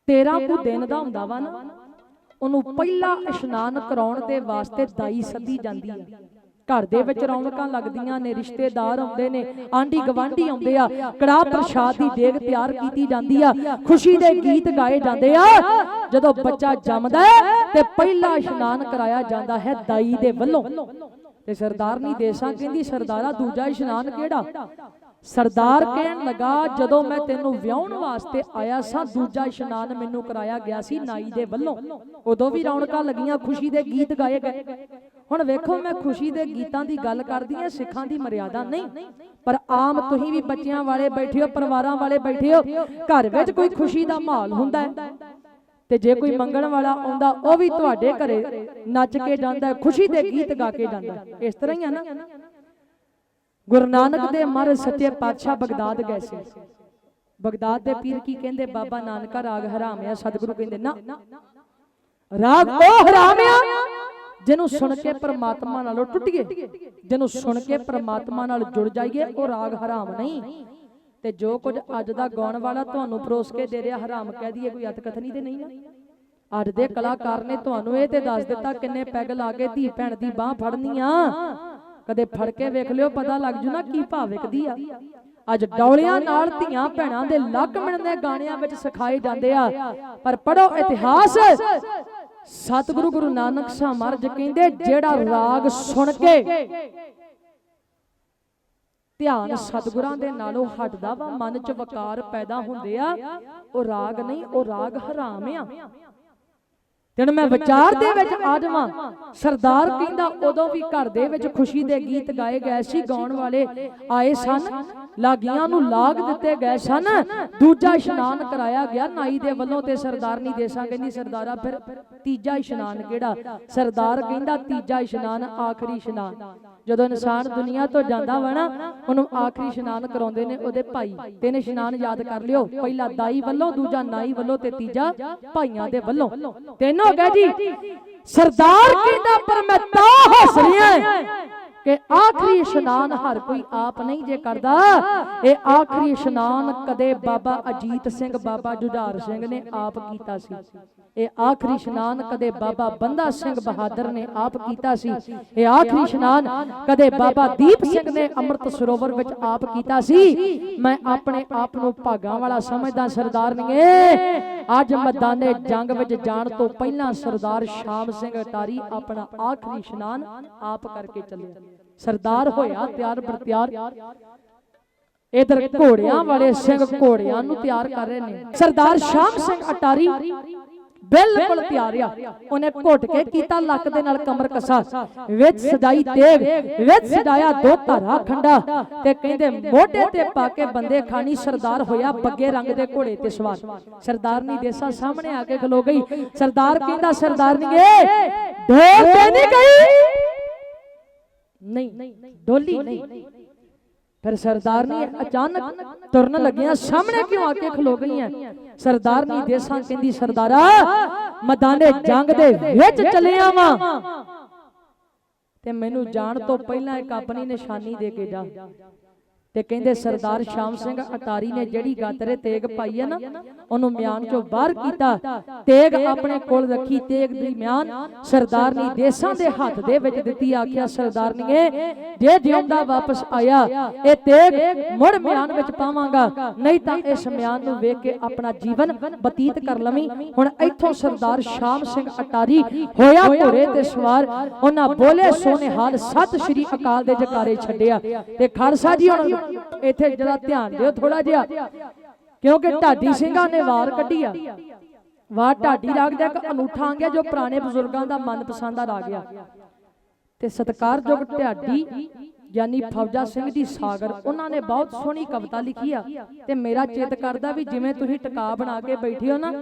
13 ਕੁ ਦਿਨ ਦਾ ਹੁੰਦਾ ਵਾ ਨਾ ਉਹਨੂੰ ਪਹਿਲਾ ਇਸ਼ਨਾਨ ਕਰਾਉਣ ਦੇ ਵਾਸਤੇ ਦਾਈ ਸੱਦੀ ਜਾਂਦੀ ਆ। ਘਰ ਦੇ ਵਿੱਚ ਰੌਣਕਾਂ ਲੱਗਦੀਆਂ ਨੇ ਰਿਸ਼ਤੇਦਾਰ ਆਉਂਦੇ ਨੇ ਆਂਢੀ ਗਵਾਂਢੀ ਆਉਂਦੇ ਆ ਕੜਾਹ ਪ੍ਰਸ਼ਾਦ ਦੀ ਦੇਗ ਤਿਆਰ ਕੀਤੀ ਜਾਂਦੀ ਆ ਖੁਸ਼ੀ ਦੇ ਗੀਤ ਗਾਏ ਜਾਂਦੇ ਆ। ਜਦੋਂ ਬੱਚਾ ਜੰਮਦਾ ਹੈ ਤੇ ਪਹਿਲਾ ਇਸ਼ਨਾਨ ਕਰਾਇਆ ਜਾਂਦਾ ਹੈ ਦਾਈ ਦੇ ਵੱਲੋਂ। ਤੇ ਸਰਦਾਰਨੀ ਦੇਸਾਂ ਕਹਿੰਦੀ ਸਰਦਾਰਾ ਦੂਜਾ ਇਸ਼ਨਾਨ ਕਿਹੜਾ? ਸਰਦਾਰ ਕਹਿਣ ਲੱਗਾ ਜਦੋਂ ਮੈਂ ਤੈਨੂੰ ਵਿਆਹਣ ਵਾਸਤੇ ਆਇਆ ਸਾਂ ਦੂਜਾ ਇਸ਼ਨਾਨ ਮੈਨੂੰ ਕਰਾਇਆ ਗਿਆ ਸੀ ਨਾਈ ਦੇ ਵੱਲੋਂ। ਉਦੋਂ ਵੀ ਰੌਣਕਾਂ ਲੱਗੀਆਂ ਖੁਸ਼ੀ ਦੇ ਗੀਤ ਗਾਏ ਗਏ ਹੁਣ ਵੇਖੋ, ਮੈਂ ਖੁਸ਼ੀ ਦੇ ਗੀਤਾਂ ਦੀ ਗੱਲ ਕਰਦੀ ਹਾਂ, ਸਿੱਖਾਂ ਦੀ ਮਰਿਆਦਾ ਨਹੀਂ। ਪਰ ਆਮ ਤੁਸੀਂ ਵੀ ਬੱਚਿਆਂ ਵਾਲੇ ਬੈਠੇ ਹੋ, ਪਰਿਵਾਰਾਂ ਵਾਲੇ ਬੈਠੇ ਹੋ, ਘਰ ਵਿੱਚ ਕੋਈ ਖੁਸ਼ੀ ਦਾ ਮਾਹੌਲ ਹੁੰਦਾ ਹੈ। ਤੇ ਜੇ ਕੋਈ ਮੰਗਣ ਵਾਲਾ ਆਉਂਦਾ, ਉਹ ਵੀ ਤੁਹਾਡੇ ਘਰੇ ਨੱਚ ਕੇ ਜਾਂਦਾ ਖੁਸ਼ੀ ਦੇ ਗੀਤ ਗਾ ਕੇ ਜਾਂਦਾ ਇਸ ਤਰ੍ਹਾਂ ਹੀ ਆ ਨਾ। ਗੁਰੂ ਨਾਨਕ ਦੇ ਮਰ ਸੱਚੇ ਪਾਤਸ਼ਾਹ ਬਗਦਾਦ ਗਏ ਸੀ। ਬਗਦਾਦ ਦੇ ਪੀਰ ਕੀ ਕਹਿੰਦੇ? ਬਾਬਾ ਨਾਨਕਾ ਰਾਗ ਹਰਾਮਿਆ ਸਤਿਗੁਰੂ ਕਹਿੰਦੇ, ਨਾ। ਰਾਗ ਉਹ ਹਰਾਮ ਜਿਹਨੂੰ ਸੁਣ ਕੇ ਪ੍ਰਮਾਤਮਾ ਨਾਲੋਂ ਟੁੱਟੀਏ ਜਿਹਨੂੰ ਸੁਣ ਕੇ ਪ੍ਰਮਾਤਮਾ ਨਾਲ ਜੁੜ ਜਾਈਏ ਉਹ ਰਾਗ ਹਰਾਮ ਨਹੀਂ। ਤੇ ਜੋ ਕੁਝ ਅੱਜ ਦਾ ਗਾਉਣ ਵਾਲਾ ਤੁਹਾਨੂੰ ਪਰੋਸ ਕੇ ਦੇ ਰਿਹਾ ਹਰਾਮ ਕਹਿ ਦਈਏ ਕੋਈ ਅਤਕਥਨੀ ਤੇ ਨਹੀਂ ਨਾ। ਅੱਜ ਦੇ ਕਲਾਕਾਰ ਨੇ ਤੁਹਾਨੂੰ ਇਹ ਤੇ ਦੱਸ ਦਿੱਤਾ ਕਿੰਨੇ ਪੈਗ ਲਾ ਕੇ ਧੀ ਭੈਣ ਦੀ ਬਾਹ ਫੜਨੀ ਆ ਕਦੇ ਫੜ ਕੇ ਵੇਖ ਲਿਓ ਪਤਾ ਲੱਗ ਜੂ ਨਾ ਕੀ ਭਾਵ ਵਿਕਦੀ ਆ। ਅੱਜ ਡੌਲਿਆਂ ਨਾਲ ਧੀਆਂ ਭੈਣਾਂ ਦੇ ਲੱਕ ਮਿਣਦੇ ਗਾਣਿਆਂ ਵਿੱਚ ਸਿਖਾਏ ਜਾਂਦੇ ਆ। ਪਰ ਪੜੋ ਇਤਿਹਾਸ। ਸਤਿਗੁਰੂ ਗੁਰੂ ਨਾਨਕ ਸਾਹਿਬ ਮਹਾਰਾਜ ਕਹਿੰਦੇ, ਜਿਹੜਾ ਰਾਗ ਸੁਣ ਕੇ ਧਿਆਨ ਸਤਿਗੁਰਾਂ ਦੇ ਨਾਲੋਂ ਹਟਦਾ ਵਾ, ਮਨ 'ਚ ਵਕਾਰ ਪੈਦਾ ਹੁੰਦੇ ਆ, ਉਹ ਰਾਗ ਨਹੀਂ, ਉਹ ਰਾਗ ਹਰਾਮ ਆ। ਤੈਨੂੰ ਮੈਂ ਵਿਚਾਰ ਦੇ ਵਿੱਚ ਆ ਜਾਵਾਂ ਸਰਦਾਰ ਕਹਿੰਦਾ ਉਦੋਂ ਵੀ ਘਰ ਦੇ ਵਿੱਚ ਖੁਸ਼ੀ ਦੇ ਗੀਤ ਗਾਏ ਗਏ ਸੀ ਗਾਉਣ ਵਾਲੇ ਆਏ ਸਨ ਲਾਗੀਆਂ ਨੂੰ ਲਾਗ ਦਿੱਤੇ ਗਏ ਸਨ। ਦੂਜਾ ਇਸ਼ਨਾਨ ਕਰਾਇਆ ਗਿਆ ਨਾਈ ਦੇ ਵੱਲੋਂ ਤੇ ਸਰਦਾਰਨੀ ਦੇਸਾਂ ਕਹਿੰਦੀ ਸਰਦਾਰਾ ਫਿਰ ਤੀਜਾ ਇਸ਼ਨਾਨ ਕਿਹੜਾ? ਸਰਦਾਰ ਕਹਿੰਦਾ ਤੀਜਾ ਇਸ਼ਨਾਨ ਆਖਰੀ ਇਸ਼ਨਾਨ। ਜਦੋਂ ਇਨਸਾਨ ਦੁਨੀਆ ਤੋਂ ਜਾਂਦਾ ਵਾ ਨਾ, ਉਹਨੂੰ ਆਖਰੀ ਇਸ਼ਨਾਨ ਕਰਾਉਂਦੇ ਨੇ ਉਹਦੇ ਭਾਈ। ਤਿੰਨ ਇਸ਼ਨਾਨ ਯਾਦ ਕਰ ਲਿਓ। ਪਹਿਲਾ ਦਾਈ ਵੱਲੋਂ, ਦੂਜਾ ਨਾਈ ਵੱਲੋਂ ਤੇ ਤੀਜਾ ਭਾਈਆਂ ਦੇ ਵੱਲੋਂ। ਤਿੰਨ ਹੋ ਗਏ ਜੀ। ਸਰਦਾਰ ਕਹਿੰਦਾ, ਪਰ ਮੈਂ ਤਾਂ ਹੱਸ ਰਿਹਾ ਕਿ ਆਖਰੀ ਇਸ਼ਨਾਨ ਹਰ ਕੋਈ ਆਪ ਨਹੀਂ ਜੇ ਕਰਦਾ। ਇਹ ਆਖਰੀ ਇਸ਼ਨਾਨ ਕਦੇ ਬਾਬਾ ਅਜੀਤ ਸਿੰਘ, ਬਾਬਾ ਜੁਝਾਰ ਸਿੰਘ ਨੇ ਆਪ ਕੀਤਾ ਸੀ। ਇਹ ਆਖਰੀ ਇਸ਼ਨਾਨ ਕਦੇ ਬਾਬਾ ਬੰਦਾ ਸਿੰਘ ਬਹਾਦਰ ਨੇ ਆਪ ਕੀਤਾ ਸੀ। ਇਹ ਆਖਰੀ ਇਸ਼ਨਾਨ ਕਦੇ ਬਾਬਾ ਦੀਪ ਸਿੰਘ ਨੇ ਅੰਮ੍ਰਿਤ ਸਰੋਵਰ ਵਿੱਚ ਆਪ ਕੀਤਾ ਸੀ। ਮੈਂ ਆਪਣੇ ਆਪ ਨੂੰ ਭਾਗਾਂ ਵਾਲਾ ਸਮਝਦਾ ਸਰਦਾਰਨੀਏ ਅੱਜ ਮੈਦਾਨੇ ਜੰਗ ਵਿੱਚ ਜਾਣ ਤੋਂ ਪਹਿਲਾਂ ਸਰਦਾਰ ਸ਼ਾਮ ਸਿੰਘ ਅਟਾਰੀ ਆਪਣਾ ਆਖਰੀ ਇਸ਼ਨਾਨ ਆਪ ਕਰਕੇ ਚੱਲਿਆ ਸਰਦਾਰ ਹੋਇਆ ਤਿਆਰ ਬਰ ਤਿਆਰ ਇਧਰ ਘੋੜਿਆਂ ਵਾਲੇ ਸਿੰਘ ਘੋੜਿਆਂ ਨੂੰ ਤਿਆਰ ਕਰ ਰਹੇ ਨੇ। ਸਰਦਾਰ ਸ਼ਾਮ ਸਿੰਘ ਅਟਾਰੀ ਬਿਲਕੁਲ ਤਿਆਰ ਉਹਨੇ ਘੁੱਟ ਕੇ ਕੀਤਾ, ਲੱਕ ਦੇ ਨਾਲ ਕਮਰ ਕਸਾ, ਵਿੱਚ ਸਜਾਈ ਤੇਗ, ਵਿੱਚ ਸਜਾਇਆ ਦੋ ਧਾਰਾ ਖੰਡਾ ਤੇ ਕਹਿੰਦੇ ਮੋਢੇ ਤੇ ਪਾ ਕੇ ਬੰਦੇ ਖਾਣੀ ਸਰਦਾਰ ਹੋਇਆ ਬੱਗੇ ਰੰਗ ਦੇ ਘੋੜੇ ਤੇ ਸਵਾਰ। ਸਰਦਾਰਨੀ ਦੇਸਾ ਸਾਹਮਣੇ ਆ ਕੇ ਖਲੋ ਗਈ। ਸਰਦਾਰ ਕਹਿੰਦਾ ਸਰਦਾਰਨੀਏ ਢੋਲ ਤੇ ਨਹੀਂ ਗਈ? ਨਹੀਂ, ਡੋਲੀ ਨਹੀਂ। ਫਿਰ ਸਰਦਾਰਨੀ ਅਚਾਨਕ ਤੁਰਨ ਲੱਗਿਆ, ਸਾਹਮਣੇ ਕਿਉਂ ਆ ਕੇ ਖਲੋ ਗਈਆਂ? ਸਰਦਾਰਨੀ ਦੇਸਾਂ ਕਹਿੰਦੀ, ਸਰਦਾਰਾ, ਮੈਦਾਨੇ ਜੰਗ ਦੇ ਵਿੱਚ ਚੱਲਿਆ ਵਾਂ ਤੇ ਮੈਨੂੰ ਜਾਣ ਤੋਂ ਪਹਿਲਾਂ ਇੱਕ ਆਪਣੀ ਨਿਸ਼ਾਨੀ ਦੇ ਕੇ ਜਾ। ਤੇ ਕਹਿੰਦੇ ਸਰਦਾਰ ਸ਼ਾਮ ਸਿੰਘ ਅਟਾਰੀ ਨੇ ਜਿਹੜੀ ਗਾਤਰੇ ਤੇਗ ਪਾਈ ਹੈ ਨਾ ਉਹਨੂੰ ਮਿਆਨ ਚੋਂ ਬਾਹਰ ਕੀਤਾ। ਤੇਗ ਆਪਣੇ ਕੋਲ ਰੱਖੀ ਤੇਗ ਦੀ ਮਿਆਨ। ਸਰਦਾਰਨੀ ਦੇਸਾਂ ਦੇ ਹੱਥ ਦੇ ਵਿੱਚ ਦਿੱਤੀ ਆਖਿਆ ਸਰਦਾਰਨੀਏ ਜੇ ਜਿਉਂਦਾ ਵਾਪਸ ਆਇਆ ਇਹ ਤੇਗ ਮੁੜ ਮਿਆਨ ਵਿੱਚ ਪਾਵਾਂਗਾ। ਨਹੀਂ ਤਾਂ ਇਸ ਮਿਆਨ ਨੂੰ ਵੇਖ ਕੇ ਆਪਣਾ ਜੀਵਨ ਬਤੀਤ ਕਰ ਲਵੀਂ। ਹੁਣ ਇੱਥੋਂ ਸਰਦਾਰ ਸ਼ਾਮ ਸਿੰਘ ਅਟਾਰੀ ਹੋਇਆ ਘੋੜੇ ਤੇ ਸਵਾਰ ਉਹਨਾਂ ਬੋਲੇ ਸੋਨੇ ਹਾਲ ਸਤਿ ਸ਼੍ਰੀ ਅਕਾਲ ਦੇ ਜਕਾਰੇ ਛੱਡਿਆ ਤੇ ਖਾਲਸਾ ਜੀ ਹੁਣ ਇੱਥੇ ਜਰਾ ਧਿਆਨ ਦਿਓ ਥੋੜਾ ਜਿਹਾ, ਕਿਉਂਕਿ ਢਾਡੀ ਸਿੰਘਾਂ ਨੇ ਵਾਰ ਕੱਢੀ ਆ। ਵਾਰ ਢਾਡੀ ਰਾਗ ਦਾ ਇੱਕ ਅਨੂਠਾ ਅੰਗ ਹੈ ਜੋ ਪੁਰਾਣੇ ਬਜ਼ੁਰਗਾਂ ਦਾ ਮਨਪਸੰਦ ਦਾ ਰਾਗ ਆ। ਤੇ ਸਤਕਾਰਯੋਗ ਢਾਡੀ ਯਾਨੀ ਫੌਜਾ ਸਿੰਘ ਜੀ ਸਾਗਰ, ਉਹਨਾਂ ਨੇ ਬਹੁਤ ਸੋਹਣੀ ਕਵਿਤਾ ਲਿਖੀ ਆ। ਤੇ ਮੇਰਾ ਚਿੱਤ ਕਰਦਾ ਵੀ ਜਿਵੇਂ ਤੁਸੀਂ ਟਿਕਾ ਬਣਾ ਕੇ ਬੈਠੇ ਹੋ ਨਾ,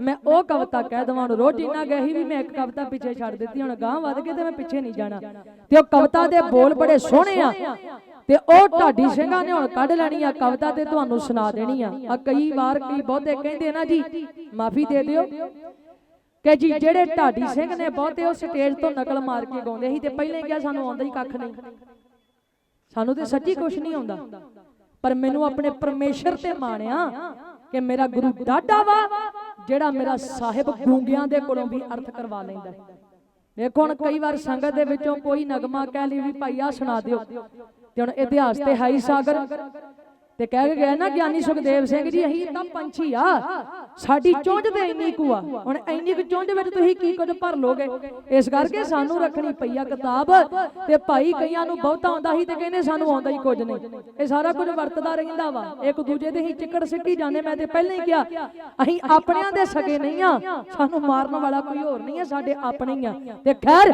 ਮੈਂ ਉਹ ਕਵਿਤਾ ਕਹਿ ਦਵਾਂ ਰੋਜ਼ ਇੰਨਾ ਗਈ ਵੀ ਮੈਂ ਇੱਕ ਕਵਿਤਾ ਪਿੱਛੇ ਛੱਡ ਦਿੱਤੀ, ਹੁਣ ਗਾਂ ਵੱਧ ਕੇ ਤੇ ਮੈਂ ਪਿੱਛੇ ਨਹੀਂ ਜਾਣਾ। ਤੇ ਉਹ ਕਵਿਤਾ ਦੇ ਬੋਲ ਬੜੇ ਸੋਹਣੇ ਆ। ਤੇ ਉਹ ਢਾਡੀ ਸਿੰਘਾਂ ਨੇ ਹੁਣ ਕੱਢ ਲੈਣੀ ਆ ਕਵਿਤਾ ਤੇ ਤੁਹਾਨੂੰ ਸੁਣਾ ਦੇਣੀ ਆ। ਆ। ਕਈ ਵਾਰ ਕਈ ਬਹੁਤੇ ਕਹਿੰਦੇ ਨਾ ਜੀ ਮਾਫੀ ਦੇ ਦਿਓ। ਕਿ ਜੀ ਜਿਹੜੇ ਢਾਡੀ ਸਿੰਘ ਨੇ ਬਹੁਤੇ ਉਹ ਸਟੇਜ ਤੋਂ ਨਕਲ ਮਾਰ ਕੇ ਗਾਉਂਦੇ ਸੀ ਤੇ ਪਹਿਲਾਂ ਹੀ ਕਿਹਾ ਸਾਨੂੰ ਆਉਂਦਾ ਹੀ ਕੱਖ ਨਹੀਂ। ਸਾਨੂੰ ਤੇ ਸੱਚੀ ਕੁਝ ਨਹੀਂ ਆਉਂਦਾ। ਪਰ ਮੈਨੂੰ ਆਪਣੇ ਪਰਮੇਸ਼ਰ ਤੇ ਮਾਣਿਆ ਕਿ ਮੇਰਾ ਗੁਰੂ ਡਾਡਾ ਵਾ ਜਿਹੜਾ ਮੇਰਾ ਸਾਹਿਬ ਗੂੰਗਿਆਂ ਦੇ ਕੋਲੋਂ ਵੀ ਅਰਥ ਕਰਵਾ ਲੈਂਦਾ। ਹੈ ਵੇਖੋ ਹੁਣ ਕਈ ਵਾਰ ਸੰਗਤ ਦੇ ਵਿੱਚੋਂ ਕੋਈ ਨਗਮਾ ਕਹਿ ਲਈ ਵੀ ਭਾਈ ਆ ਸੁਣਾ ਦਿਓ ਤੇ ਹੁਣ ਇਤਿਹਾਸ ਤੇ ਹੈ ਹੀ ਸਾਗਰ ਤੇ ਕਹਿ ਕੇ ਗਏ ਨਾ ਗਿਆਨੀ ਸੁਖਦੇਵ ਸਿੰਘ ਜੀ ਅਸੀਂ ਤਾਂ ਪੰਛੀ ਆ। ਸਾਡੀ ਚੁੰਝ ਤੇ ਇੰਨੀ ਕੁ ਆ। ਹੁਣ ਇੰਨੀ ਕੁ ਚੁੰਝ ਵਿੱਚ ਤੁਸੀਂ ਕੀ ਕੁਝ ਭਰ ਲੋਗੇ? ਇਸ ਕਰਕੇ ਸਾਨੂੰ ਰੱਖਣੀ ਪਈ ਆ ਕਿਤਾਬ ਤੇ ਭਾਈ ਕਈਆਂ ਨੂੰ ਬਹੁਤਾ ਆਉਂਦਾ ਸੀ ਤੇ ਕਹਿੰਦੇ ਸਾਨੂੰ ਆਉਂਦਾ ਹੀ ਕੁਝ ਨਹੀਂ। ਇਹ ਸਾਰਾ ਕੁਝ ਵਰਤਦਾ ਰਹਿੰਦਾ ਵਾ। ਇੱਕ ਦੂਜੇ ਦੇ ਹੀ ਚਿੱਕੜ ਸਿੱਟੀ ਜਾਂਦੇ। ਮੈਂ ਤੇ ਪਹਿਲਾਂ ਹੀ ਕਿਹਾ ਅਸੀਂ ਆਪਣਿਆਂ ਦੇ ਸਗੇ ਨਹੀਂ ਆ। ਸਾਨੂੰ ਮਾਰਨ ਵਾਲਾ ਕੋਈ ਹੋਰ ਨਹੀਂ ਆ। ਸਾਡੇ ਆਪਣੇ ਹੀ ਆ। ਤੇ ਖੈਰ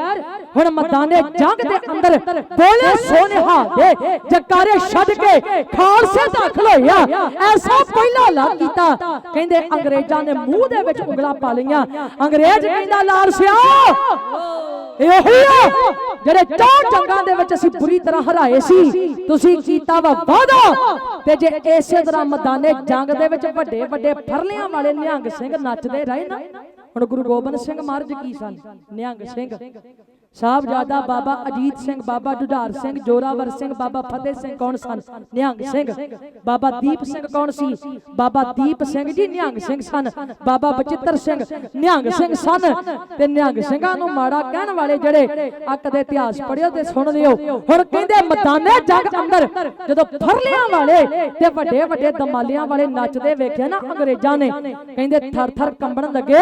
ਹੁਣ ਮੈਦਾਨੇ ਜੰਗ ਦੇ ਅੰਦਰ ਬੋਲੇ ਸੋਨਿਹਾ ਦੇ ਜਕਾਰੇ ਛੱਡ ਕੇ ਖਾਲਸੇ ਦਾਖਲ ਹੋਇਆ ਐਸਾ ਪਹਿਲਾ ਐਲਾਨ ਕੀਤਾ। ਕਹਿੰਦੇ ਅੰਗਰੇਜ਼ਾਂ ਨੇ ਮੂੰਹ ਦੇ ਵਿੱਚ ਉਂਗਲਾਂ ਪਾ ਲਈਆਂ। ਅੰਗਰੇਜ਼ ਕਹਿੰਦਾ, ਲਾਲ ਸਿਆ ਇਹੋ ਆ। ਜਿਹੜੇ ਚਾਰ ਜੰਗਾਂ ਦੇ ਵਿੱਚ ਅਸੀਂ ਬੁਰੀ ਤਰ੍ਹਾਂ ਹਰਾਏ ਸੀ, ਤੁਸੀਂ ਕੀਤਾ ਵਾ ਵਾਦਾ ਤੇ ਜੇ ਇਸੇ ਤਰ੍ਹਾਂ ਮੈਦਾਨੇ ਜੰਗ ਦੇ ਵਿੱਚ ਵੱਡੇ ਵੱਡੇ ਫਰਲਿਆਂ ਵਾਲੇ ਨਿਹੰਗ ਸਿੰਘ ਨੱਚਦੇ ਰਹੇ ਨਾ, ਹੁਣ ਗੁਰੂ ਗੋਬਿੰਦ ਸਿੰਘ ਮਹਾਰਾਜ ਕੀ ਸਨ? ਨਿਹੰਗ ਸਿੰਘ। ਸਾਹਿਬਜ਼ਾਦਾ ਬਾਬਾ ਅਜੀਤ ਸਿੰਘ, ਬਾਬਾ ਜੁਝਾਰ ਸਿੰਘ, ਜੋਰਾਵਰ ਸਿੰਘ, ਬਾਬਾ ਫਤਿਹ ਸਿੰਘ ਕੌਣ ਸਨ? ਨਿਹੰਗ ਸਿੰਘ। ਬਾਬਾ ਦੀਪ ਸਿੰਘ ਕੌਣ ਸੀ? ਬਾਬਾ ਦੀਪ ਸਿੰਘ ਜੀ ਨਿਹੰਗ ਸਿੰਘ ਸਨ। ਬਾਬਾ ਬਚਿੱਤਰ ਸਿੰਘ ਨਿਹੰਗ ਸਿੰਘ ਸਨ। ਤੇ ਨਿਹੰਗ ਸਿੰਘਾਂ ਨੂੰ ਮਾੜਾ ਕਹਿਣ ਵਾਲੇ ਜਿਹੜੇ ਅੱਕ ਦੇ ਇਤਿਹਾਸ ਪੜਿਓ ਤੇ ਸੁਣ ਲਿਓ, ਹੁਣ ਕਹਿੰਦੇ ਮੈਦਾਨੇ ਜੰਗ ਅੰਦਰ, ਜਦੋਂ ਫਰਲਿਆਂ ਵਾਲੇ ਤੇ ਵੱਡੇ ਵੱਡੇ ਦਮਾਲਿਆਂ ਵਾਲੇ ਨੱਚਦੇ ਵੇਖਿਆ ਨਾ ਅੰਗਰੇਜ਼ਾਂ ਨੇ, ਕਹਿੰਦੇ ਥਰ ਥਰ ਕੰਬਣ ਲੱਗੇ,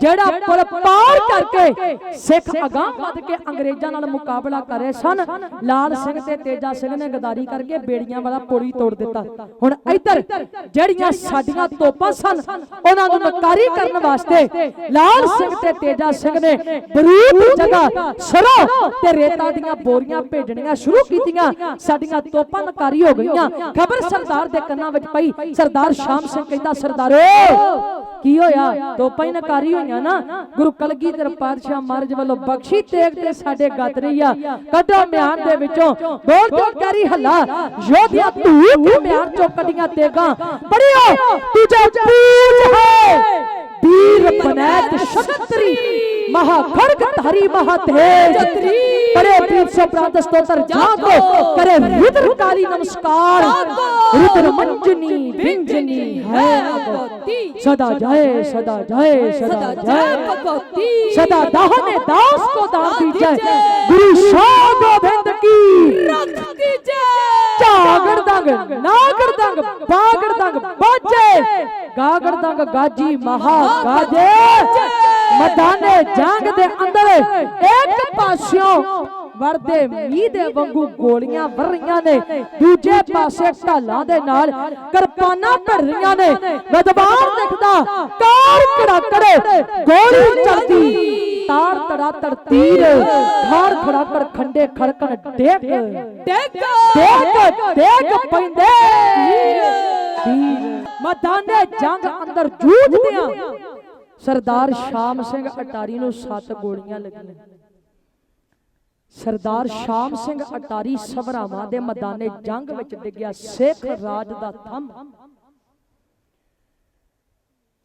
ਜਿਹੜਾ ਪੁਲ ਪਾਰ ਕਰਕੇ ਸਿੱਖ ਅਗਾਂਹ ਵੱਧ ਕੇ ਅੰਗਰੇਜ਼ਾਂ ਨਾਲ ਮੁਕਾਬਲਾ ਕਰੇ ਸਨ। ਲਾਲ ਸਿੰਘ ਤੇ ਤੇਜਾ ਸਿੰਘ ਨੇ ਗਦਾਰੀ ਕਰਕੇ ਬੇੜੀਆਂ ਵਾਲਾ ਪੁਲ ਤੋੜ ਦਿੱਤਾ। ਹੁਣ ਇੱਧਰ ਜਿਹੜੀਆਂ ਸਾਡੀਆਂ ਤੋਪਾਂ ਸਨ, ਉਹਨਾਂ ਨੂੰ ਨਕਾਰੀ ਕਰਨ ਵਾਸਤੇ ਲਾਲ ਸਿੰਘ ਤੇ ਤੇਜਾ ਸਿੰਘ ਨੇ ਬਰੂਦ ਜਗ੍ਹਾ ਸਰੋਂ ਤੇ ਰੇਤਾ ਦੀਆਂ ਬੋਰੀਆਂ ਭੇਜਣੀਆਂ ਸ਼ੁਰੂ ਕੀਤੀਆਂ। ਸਾਡੀਆਂ ਤੋਪਾਂ ਨਕਾਰੀ ਹੋ ਗਈਆਂ। ਖਬਰ ਸਰਦਾਰ ਦੇ ਕੰਨਾਂ ਵਿੱਚ ਪਈ। ਸਰਦਾਰ ਸ਼ਾਮ ਸਿੰਘ ਕਹਿੰਦਾ, ਸਰਦਾਰੋ, ਕੀ ਹੋਇਆ? ਤੋਪਾਂ ਹੀ ਨਕਾਰੀ ਹੋਈਆਂ ਨਾ। ਗੁਰੂ ਕਲਗੀਧਰ ਪਾਤਸ਼ਾਹ ਮਹਾਰਾਜ ਵੱਲੋਂ ਬਖਸ਼ੀ ਤੇ ਤੇਗ ਤੇ ਸਾਡੇ ਗੱਤ ਰਹੀ ਆ। ਕੱਢੋ ਮਿਆਨ ਦੇ ਵਿੱਚੋਂ। ਬੋਲ ਜੋ ਕਰੀ ਹੱਲਾ। ਯੋਧਿਆ ਧੂਪ ਮਿਆਨ ਚੋਂ ਕੱਢੀਆਂ ਤੇਗਾਂ। ਪੜਿਓ ਤੁਝੇ ਪੂਜ ਹੈ। ਵੀਰ ਬਨੈਤ ਸ਼ਕਤਰੀ। ਮਹਾ ਖੜਗ ਧਾਰੀ ਮਹਾ ਤੇਜ करे पीठ से प्रात स्तोत्र जागो करे रुद्र काली नमस्कार रुद्र मंजनी विंजनी है भगवती सदा जय सदा जय सदा जय भगवती सदा दाहने दास को दान दीजय गुरु शाह गोविंद की रख दीजय जागर दंग नागर दंग बागर दंग बाजे गागर दंग गाजी महा गाजे ਮੈਦਾਨੇ ਜੰਗ ਦੇ ਅੰਦਰ ਇੱਕ ਪਾਸਿਓਂ ਵਰਦੇ ਮੀਂਹ ਦੇ ਵਾਂਗੂ ਗੋਲੀਆਂ ਵਰ ਰਹੀਆਂ ਨੇ ਦੂਜੇ ਪਾਸੇ ਢਾਲਾਂ ਦੇ ਨਾਲ ਕਿਰਪਾਨਾਂ ਭਰ ਰਹੀਆਂ ਨੇ। ਗਦਬਾਰ ਦਿਖਦਾ ਕਾਰ ਕੜਾਕੜ ਗੋਲੀ ਚਲਦੀ ਤਾਰ ਤੜਾ ਤੜ ਤੀਰ ਖਾਰ ਖੜਾਕੜ ਖੰਡੇ ਖੜਕਣ ਡੇਕ ਡੇਕ ਡੇਕ ਡੇਕ ਪੈਂਦੇ। ਤੀਰ। ਮੈਦਾਨੇ ਜੰਗ ਅੰਦਰ ਜੂਝਦਿਆਂ। ਸਰਦਾਰ ਸ਼ਾਮ ਸਿੰਘ ਅਟਾਰੀ ਨੂੰ ਸੱਤ ਗੋਲੀਆਂ ਲੱਗੀਆਂ। ਸਰਦਾਰ ਸ਼ਾਮ ਸਿੰਘ ਅਟਾਰੀ ਸਭਰਾਵਾਂ ਦੇ ਮੈਦਾਨੇ ਜੰਗ ਵਿੱਚ ਡਿੱਗਿਆ ਸਿੱਖ ਰਾਜ ਦਾ ਥੰਮ।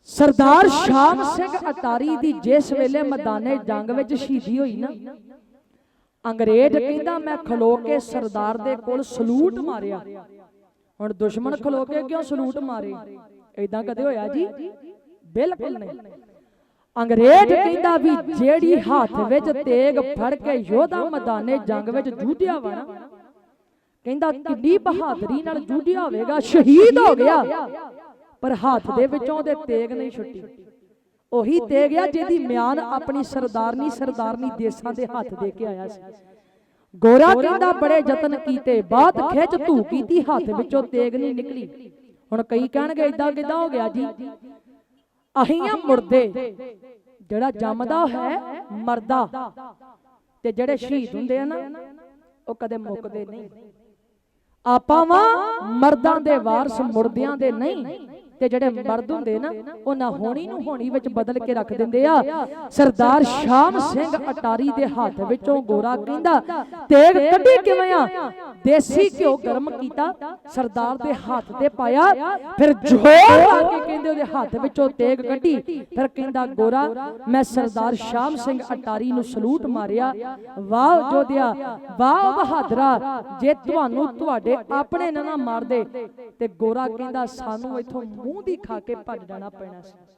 ਸਰਦਾਰ ਸ਼ਾਮ ਸਿੰਘ ਅਟਾਰੀ ਦੀ ਜਿਸ ਵੇਲੇ ਮੈਦਾਨੇ ਜੰਗ ਵਿੱਚ ਸ਼ਹੀਦੀ ਹੋਈ ਨਾ ਅੰਗਰੇਜ਼ ਕਹਿੰਦਾ ਮੈਂ ਖਲੋ ਕੇ ਸਰਦਾਰ ਦੇ ਕੋਲ ਸਲੂਟ ਮਾਰਿਆ। ਹੁਣ ਦੁਸ਼ਮਣ ਖਲੋ ਕੇ ਕਿਉਂ ਸਲੂਟ ਮਾਰੇ? ਐਦਾਂ ਕਦੇ ਹੋਇਆ ਜੀ? ਬਿਲਕੁਲ ਨਹੀਂ। ਅੰਗਰੇਜ਼ ਕਹਿੰਦਾ ਵੀ ਜਿਹੜੀ ਹੱਥ ਵਿੱਚ ਤੇਗ ਫੜ ਕੇ ਯੋਧਾ ਮੈਦਾਨੇ ਜੰਗ ਵਿੱਚ ਜੂਝਿਆ ਵਾ ਨਾ। ਕਹਿੰਦਾ ਕਿੰਨੀ ਬਹਾਦਰੀ ਨਾਲ ਜੂਝਿਆ ਹੋਵੇਗਾ ਸ਼ਹੀਦ ਹੋ ਗਿਆ। ਪਰ ਹੱਥ ਦੇ ਵਿੱਚੋਂ ਉਹਦੇ ਤੇਗ ਨਹੀਂ ਛੁੱਟੀ। ਉਹੀ ਤੇਗ ਆ ਜਿਹਦੀ ਮਿਆਨ ਆਪਣੀ ਸਰਦਾਰਨੀ ਸਰਦਾਰਨੀ ਦੇਸਾਂ ਦੇ ਹੱਥ ਦੇ ਕੇ ਆਇਆ ਸੀ। ਗੋਰਾ ਕਹਿੰਦਾ ਬੜੇ ਯਤਨ ਕੀਤੇ ਬਾਤ ਖਿੱਚ ਧੂ ਕੀਤੀ ਹੱਥ ਵਿੱਚੋਂ ਤੇਗ ਨਹੀਂ ਨਿਕਲੀ। ਹੁਣ ਕਈ ਕਹਿਣਗੇ ਇਦਾਂ ਕਿਦਾਂ ਹੋ ਗਿਆ ਜੀ? ਅਹੀਂ ਆ ਮੁਰਦੇ। ਜਿਹੜਾ ਜੰਮਦਾ ਹੈ, ਮਰਦਾ। ਤੇ ਜਿਹੜੇ ਸ਼ਹੀਦ ਹੁੰਦੇ ਆ ਨਾ, ਉਹ ਕਦੇ ਮੁੱਕਦੇ ਨਹੀਂ। ਆਪਾਂ ਵਾਂ ਮਰਦਾਂ ਦੇ ਵਾਰਸ, ਮੁਰਦਿਆਂ ਦੇ ਨਹੀਂ। ਤੇ ਜਿਹੜੇ ਮਰਦ ਹੁੰਦੇ ਨਾ ਉਹ ਨਾ ਹੋਣੀ ਨੂੰ ਹੋਣੀ ਵਿੱਚ ਬਦਲ ਕੇ ਰੱਖ ਦਿੰਦੇ ਆ। ਸਰਦਾਰ ਸ਼ਾਮ ਸਿੰਘ ਅਟਾਰੀ ਦੇ ਹੱਥ ਵਿੱਚੋਂ ਗੋਰਾ ਕਹਿੰਦਾ, ਤੇਗ ਕੱਢੀ ਕਿਵੇਂ ਆ? ਦੇਸੀ ਘਿਓ ਗਰਮ ਕੀਤਾ, ਸਰਦਾਰ ਦੇ ਹੱਥ ਤੇ ਪਾਇਆ, ਫਿਰ ਜ਼ੋਰ ਲਾ ਕੇ ਕਹਿੰਦੇ ਉਹਦੇ ਹੱਥ ਵਿੱਚੋਂ ਤੇਗ ਕੱਢੀ, ਫਿਰ ਕਹਿੰਦਾ ਗੋਰਾ, ਮੈਂ ਸਰਦਾਰ ਸ਼ਾਮ ਸਿੰਘ ਅਟਾਰੀ ਨੂੰ ਸਲੂਟ ਮਾਰਿਆ। ਵਾਹ ਜੋਧਿਆ ਵਾਹ ਬਹਾਦਰਾ, ਜੇ ਤੁਹਾਨੂੰ ਤੁਹਾਡੇ ਆਪਣੇ ਨਾ ਨਾ ਮਾਰਦੇ। ਤੇ ਗੋਰਾ ਕਹਿੰਦਾ, ਸਾਨੂੰ ਇੱਥੋਂ ਮੂੰਹ ਦੀ ਖਾ ਕੇ ਭੱਜ ਜਾਣਾ ਪੈਣਾ ਸੀ